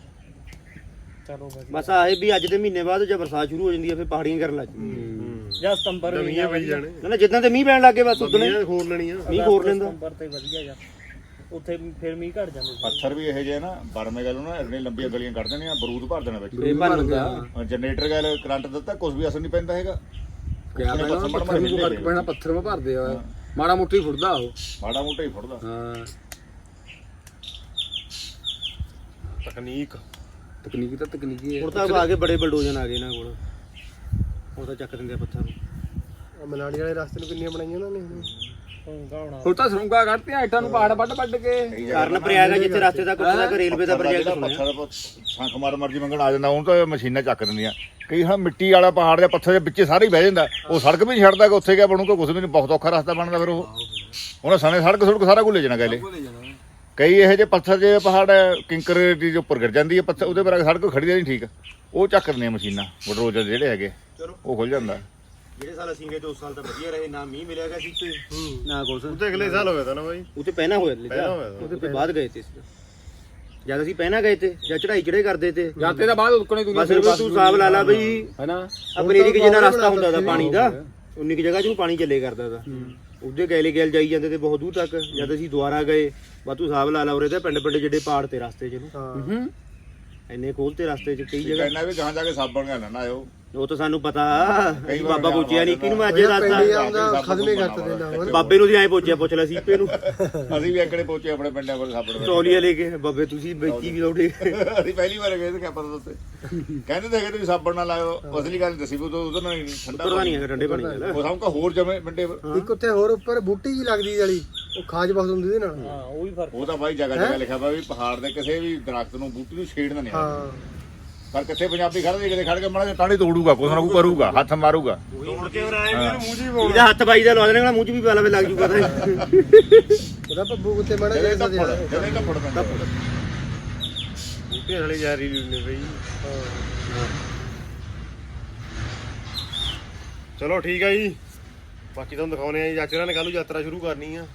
[SPEAKER 5] ਚਲੋ
[SPEAKER 3] ਬਸ ਆਏ ਵੀ ਅੱਜ ਦੇ ਮਹੀਨੇ ਬਾਅਦ ਜੇ ਬਰਸਾਤ ਸ਼ੁਰੂ ਹੋ ਜਾਂਦੀ ਹੈ ਫਿਰ ਪਹਾੜੀਆਂ ਕਰਨ ਲੱਗ ਜਾਂਦੀਆਂ।
[SPEAKER 5] ਜਾਂ ਸਤੰਬਰ ਵੀ
[SPEAKER 1] ਮੀਂਹ ਪਈ ਜਾਣੇ।
[SPEAKER 3] ਨਾ ਨਾ ਜਿੱਦਾਂ ਤੇ ਮੀਂਹ ਪੈਣ ਲੱਗੇ ਬਸ ਉਦੋਂ
[SPEAKER 1] ਮੀਂਹ ਖੋਲ ਲੈਣੀਆਂ।
[SPEAKER 3] ਮੀਂਹ ਖੋਰ ਲੈਂਦਾ।
[SPEAKER 5] ਸਤੰਬਰ ਤੇ ਵਧੀਆ ਜਾ ਉੱਥੇ ਫਿਰ ਮੀਂਹ ਘਟ ਜਾਂਦੇ ਸੀ।
[SPEAKER 6] ਪੱਥਰ ਵੀ ਇਹੋ ਜਿਹੇ ਨਾ ਬਰਮੇ ਗੱਲ ਨਾ ਇੰਨੇ ਲੰਬੀਆਂ ਗਲੀਆਂ ਕੱਢ ਦੇਣੀਆਂ ਬਰੂਦ ਭਰ ਦੇਣਾ ਵਿੱਚ।
[SPEAKER 3] ਇਹ ਭਰ ਲੰਦਾ
[SPEAKER 6] ਜਨਰੇਟਰ ਗੱਲ ਕਰੰਟ ਦਿੱਤਾ ਕੁਝ ਵੀ ਅਸਰ ਨਹੀਂ ਪੈਂਦਾ ਹੈਗਾ।
[SPEAKER 2] ਕਿਆ ਪੈਣਾ
[SPEAKER 6] ਮੜ
[SPEAKER 2] ਪੱਥਰ ਨੂੰ ਪੈਣਾ ਪੱਥਰ ਮੇ ਭਰਦੇ ਆ। ਮਾੜਾ ਮੋਟੀ ਫੁੱਟਦਾ ਉਹ।
[SPEAKER 6] ਮਾੜਾ ਮੋਟਾ ਹੀ ਫੁੱਟਦਾ।
[SPEAKER 2] ਹਾਂ।
[SPEAKER 1] ਤਕਨੀਕ।
[SPEAKER 2] ਤਕਨੀਕੀ ਤਾਂ ਤਕਨੀਕੀ ਹੈ।
[SPEAKER 3] ਹੁਣ ਤਾਂ ਆ ਕੇ ਬੜੇ ਬਲਡੋਜ਼ਨ ਆ ਗਏ ਇਹਨਾਂ ਕੋਲ। ਉਹ ਤਾਂ ਚੱਕ ਦਿੰਦੇ ਆ ਪੱਥਰ। ਨੂੰ
[SPEAKER 4] ਆਹ ਮਨਾਲੀ ਵਾਲੇ ਰਸਤੇ ਨੂੰ ਕਿੰਨੀਆਂ ਬਣਾਈਆਂ ਉਹਨਾਂ ਨੇ? ਹੁਣ।
[SPEAKER 2] ਤਾਂ ਸਰੂੰਗਾ ਕੱਢਤੀਆਂ ਆਈਟਾਂ ਨੂੰ ਪਹਾੜ ਵੱਢ ਵੱਢ ਕੇ।
[SPEAKER 3] ਕਾਰਨ ਪ੍ਰਯਾਗ ਆ ਜਿੱਥੇ ਰਸਤੇ ਤੱਕ ਉੱਥੇ ਤੱਕ ਰੇਲਵੇ ਦਾ ਪ੍ਰੋਜੈਕਟ ਸੁਣਿਆ।
[SPEAKER 6] ਪੱਥਰ ਸੰਖ ਮਾਰ ਮਰਜ਼ੀ ਮੰਗਣ ਆ ਜਾਂਦਾ ਉਹਨੂੰ ਤਾਂ ਮਸ਼ੀਨਾਂ ਚੱਕ ਦਿੰਦੀਆਂ। ਕਈ ਹਾਂ ਮਿੱਟੀ ਵਾਲਾ ਪਹਾੜ ਦੇ ਪੱਥਰ ਦੇ ਵਿੱਚੇ ਸਾਰੇ ਹੀ ਬਹਿ ਜਾਂਦਾ। ਉਹ ਸੜਕ ਵੀ ਨਹੀਂ ਛੱਡਦਾ ਕਿ ਉੱਥੇ ਕਿਆ ਬਣੂਗਾ ਕੁਝ ਵੀ ਨਹੀਂ ਬਹੁਤ ਔਖਾ ਰਸਤਾ ਬਣਦਾ ਫਿਰ ਉਹ। ਉਹਨੇ ਸਣੇ ਸੜਕ ਸੜਕ ਸਾਰਾ ਕੁਝ ਲੈ ਜਾਣਾ ਗੈਲੇ ਕਈ ਇਹੋ ਜਿਹੇ ਪੱਥਰ ਜੇ ਪਹਾੜ ਹੈ, ਕਿੰਕਰ ਦੀ ਜੋ ਉੱਪਰ ਗਿਰ ਜਾਂਦੀ ਹੈ ਪੱਥਰ ਉਹਦੇ ਪਰ ਕੇ ਸੜਕ ਖੜੀ ਨਹੀਂ ਠੀਕ। ਉਹ ਚੱਕ ਦਿੰਦੀਆਂ ਮਸ਼ੀਨਾਂ ਬਲਡੋਜ਼ਰ ਜਿਹੜੇ ਹੈਗੇ। ਉਹ ਖੁੱਲ ਜਾਂਦਾ।
[SPEAKER 3] ਜਿਹੜੇ ਸਾਲ ਅਸੀਂ ਗਏ ਤੇ ਉਸ ਸਾਲ ਤਾਂ ਵਧੀਆ ਰਹੇ ਨਾ ਮੀਂਹ ਮਿਲਿਆਗਾ ਸੀ ਤੇ ਨਾ ਕੁਛ।
[SPEAKER 1] ਉੱਤੇ ਅਗਲੇ ਸਾਲ ਹੋਇਆ ਤਾਂ ਨਾ ਬਾਈ।
[SPEAKER 3] ਉਹ ਤੇ ਪਹਿਨਾ ਹੋਇਆ
[SPEAKER 1] ਪਹਿਲਾਂ ਹੋਇਆ ਤਾ।
[SPEAKER 3] ਉਹਦੇ ਤੇ ਬਾਅਦ ਗਏ ਤੇ। ਜਦ ਅਸੀਂ ਪਹਿਨਾ ਗਏ ਤੇ ਜਾਂ ਚੜਾਈ ਚੜੇ ਕਰਦੇ ਤੇ।
[SPEAKER 2] ਜਾਤੇ ਦਾ ਬਾਅਦ ਉਤਕਣੇ ਦੁਨੀਆ
[SPEAKER 3] ਬਸ ਤੂੰ ਹਿਸਾਬ ਲਾ ਲਾ ਬਈ
[SPEAKER 2] ਹੈਨਾ?
[SPEAKER 3] ਆਪਣੀ ਏਰੀਏ 'ਚ ਜਿੰਨਾ ਰਸਤਾ ਹੁੰਦਾ ਤਾਂ ਪਾਣੀ ਦਾ ਉਨੀ ਕੁ ਜਗ੍ਹਾ 'ਚ ਨੂੰ ਪਾਣੀ ਚੱਲੇ ਕਰਦਾ ਤਾ। ਉਹਦੇ ਗੈਲੇ ਗੈਲ ਜਾਈ ਜਾਂਦੇ ਤੇ ਬਹੁਤ ਦੂਰ ਤੱਕ। ਜਦ ਅਸੀਂ ਦੁਬਾਰਾ ਗਏ ਬਸ ਤੂੰ ਹਿਸਾਬ ਲਾ ਲਾ ਉਰੇ ਤੇ ਪਿੰਡ ਪਿੰਡ ਜਿਹੜੇ ਪਹਾੜ ਤੇ ਰਸਤੇ 'ਚ ਨੂੰ।
[SPEAKER 4] ਹਾਂ।
[SPEAKER 3] ਇੰਨੇ ਖੋਲ ਤੇ ਰਸਤੇ 'ਚ ਕਈ ਜਗ੍ਹਾ।
[SPEAKER 6] ਕਹਿੰਦਾ ਵੀ ਗਾਂ ਜਾ ਕੇ ਸਾਬਣ ਲੈਣਾ ਨਾ ਆਇਓ।
[SPEAKER 3] ਉਹ ਤਾਂ ਸਾਨੂੰ ਪਤਾ
[SPEAKER 6] ਵਾਰ
[SPEAKER 3] ਬਾਬਾ ਪੁੱਛਿਆ ਨਹੀਂ ਕਿਹਨੂੰ ਮੈਂ ਅੱਜੇ
[SPEAKER 4] ਪਿੰਡ
[SPEAKER 3] ਦੱਸਦਾ?
[SPEAKER 4] ਆਉਂਦਾ ਖਦਮੇ ਕਰਤੇ ਨਾ ਹੋਰ
[SPEAKER 3] ਬਾਬੇ ਨੂੰ ਦੀ ਐ ਪੁੱਛਿਆ ਪੁੱਛ ਲੈ ਸੀਪੇ ਨੂੰ
[SPEAKER 6] ਅਸੀਂ ਵੀ ਅੱਗੜੇ ਪਹੁੰਚੇ ਆਪਣੇ ਪਿੰਡਾਂ ਕੋਲ ਸਾਬਣ
[SPEAKER 3] ਤੌਲੀਆ ਲੈ ਕੇ ਬਾਬੇ ਤੁਸੀਂ ਬੇਚੀ ਵੀ ਲੋੜੇ
[SPEAKER 6] ਅਸੀਂ ਪਹਿਲੀ ਵਾਰ ਗਏ ਤੇ ਕਿਆ ਪਤਾ ਦੱਸੇ ਕਹਿੰਦੇ ਤੇ ਤੁਸੀਂ ਸਾਬਣ ਨਾ ਲਾਇਓ। ਅਸਲੀ ਗੱਲ ਦੱਸੀ ਉਦੋਂ ਉਦੋਂ ਨਹੀਂ ਠੰਡਾ
[SPEAKER 3] ਪਤਾ ਨਹੀਂ ਹੈਗਾ ਠੰਡੇ ਪਾਣੀ ਨਾਲ
[SPEAKER 6] ਉਹ ਸਭ ਕੋ ਹੋਰ ਜਮੇ ਪਿੰਡੇ
[SPEAKER 4] ਇੱਕ ਉੱਥੇ ਹੋਰ ਉੱਪਰ ਬੂਟੀ ਜੀ ਲੱਗਦੀ ਵਾਲੀ ਉਹ ਖਾਜ ਬਹੁਤ ਹੁੰਦੀ ਉਹਦੇ ਨਾਲ
[SPEAKER 5] ਹਾਂ ਉਹ ਵੀ ਫ਼ਰਕ
[SPEAKER 6] ਉਹ ਤਾਂ ਬਾਈ ਜਗ੍ਹਾ ਜਗ੍ਹਾ ਲਿਖਿਆ ਵੀ ਪਹਾੜ ਦੇ ਕਿਸੇ ਵੀ ਦਰਖਤ ਨੂੰ ਬੂਟੀ ਨੂੰ ਛੇੜਨਾ ਨਹੀਂ
[SPEAKER 4] ਹਾਂ।
[SPEAKER 6] ਪਰ ਕਿੱਥੇ ਪੰਜਾਬੀ ਖੜਦੇ ਕਿਤੇ ਖੜ ਕੇ ਮਾੜਾ ਜਿਹਾ ਟਾਣੀ ਤੋੜੂਗਾ ਕੁਛ ਨਾ ਕੁਛ ਕਰੂਗਾ ਹੱਥ ਮਾਰੂਗਾ।
[SPEAKER 1] ਤੋੜ ਕੇ ਹੋਰ ਆਏ ਵੀ ਇਹਨੂੰ ਮੂੰਹ ਜੀ
[SPEAKER 3] ਇਹਦਾ ਹੱਥ ਬਾਈ ਦਾ ਲਵਾ ਦੇਣਾ ਮੂੰਹ 'ਚ ਵੀ ਪਾਲਾ ਵੇ ਲੱਗ ਜੂਗਾ ਤਾਂ
[SPEAKER 4] ਉਹਦਾ ਪੱਬੂ ਉੱਤੇ ਮਾੜਾ ਜਿਹਾ ਜਿਹਾ
[SPEAKER 6] ਫੜ ਜਦੇ ਤਾਂ ਫੜ ਪੈਂਦਾ
[SPEAKER 1] ਬੂਟੇ ਹਲੇ ਜਾਰੀ ਨੇ ਬਈ। ਚਲੋ ਠੀਕ ਆ ਜੀ। ਬਾਕੀ ਤੁਹਾਨੂੰ ਦਿਖਾਉਨੇ ਆ ਜੀ ਚਾਚੇ ਨੇ ਕੱਲੂ ਯਾਤਰਾ ਸ਼ੁਰੂ ਕਰਨੀ ਆ।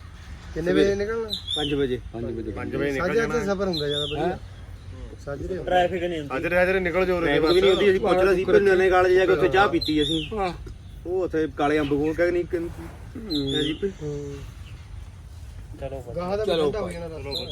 [SPEAKER 4] ਕਿੰਨੇ ਵਜੇ ਨਿਕਲਣਾ?
[SPEAKER 3] 5 ਵਜੇ
[SPEAKER 2] 5 ਵਜੇ।
[SPEAKER 1] 5 ਵਜੇ ਨਿਕਲ
[SPEAKER 4] ਸਾਜਰੇ
[SPEAKER 1] ਜਾਣਾ
[SPEAKER 4] ਤੇ ਸਫ਼ਰ ਹੁੰਦਾ ਜ਼ਿਆਦਾ ਵਧੀਆ। ਸਾਜਰੇ
[SPEAKER 5] ਟ੍ਰੈਫਿਕ ਨਹੀਂ ਹੁੰਦੀ।
[SPEAKER 1] ਹਾਜ਼ਰ ਹਾਜ਼ਰ ਨਿਕਲ ਜੋ ਰੇ
[SPEAKER 3] ਟ੍ਰੈਫਿਕ ਵੀ ਨਹੀਂ ਹੁੰਦੀ ਅਸੀਂ ਪੁੱਛ ਲਿਆ ਸੀ ਪਰ ਨਨੇ ਕਾਲਜ ਜਾ ਕੇ ਉੱਥੇ ਚਾਹ ਪੀਤੀ ਅਸੀਂ। ਉਹ ਉੱਥੇ ਕਾਲੇ ਅੰਬ ਕੋਲ ਕਹਿੰਦੇ ਨਹੀਂ ਜੀ।
[SPEAKER 4] ਹੂੰ।
[SPEAKER 5] ਚਲੋ
[SPEAKER 4] ਗਾਹ ਦਾ ਬੰਦਾ ਹੋ ਜਾਣਾ ਰਸਤਾ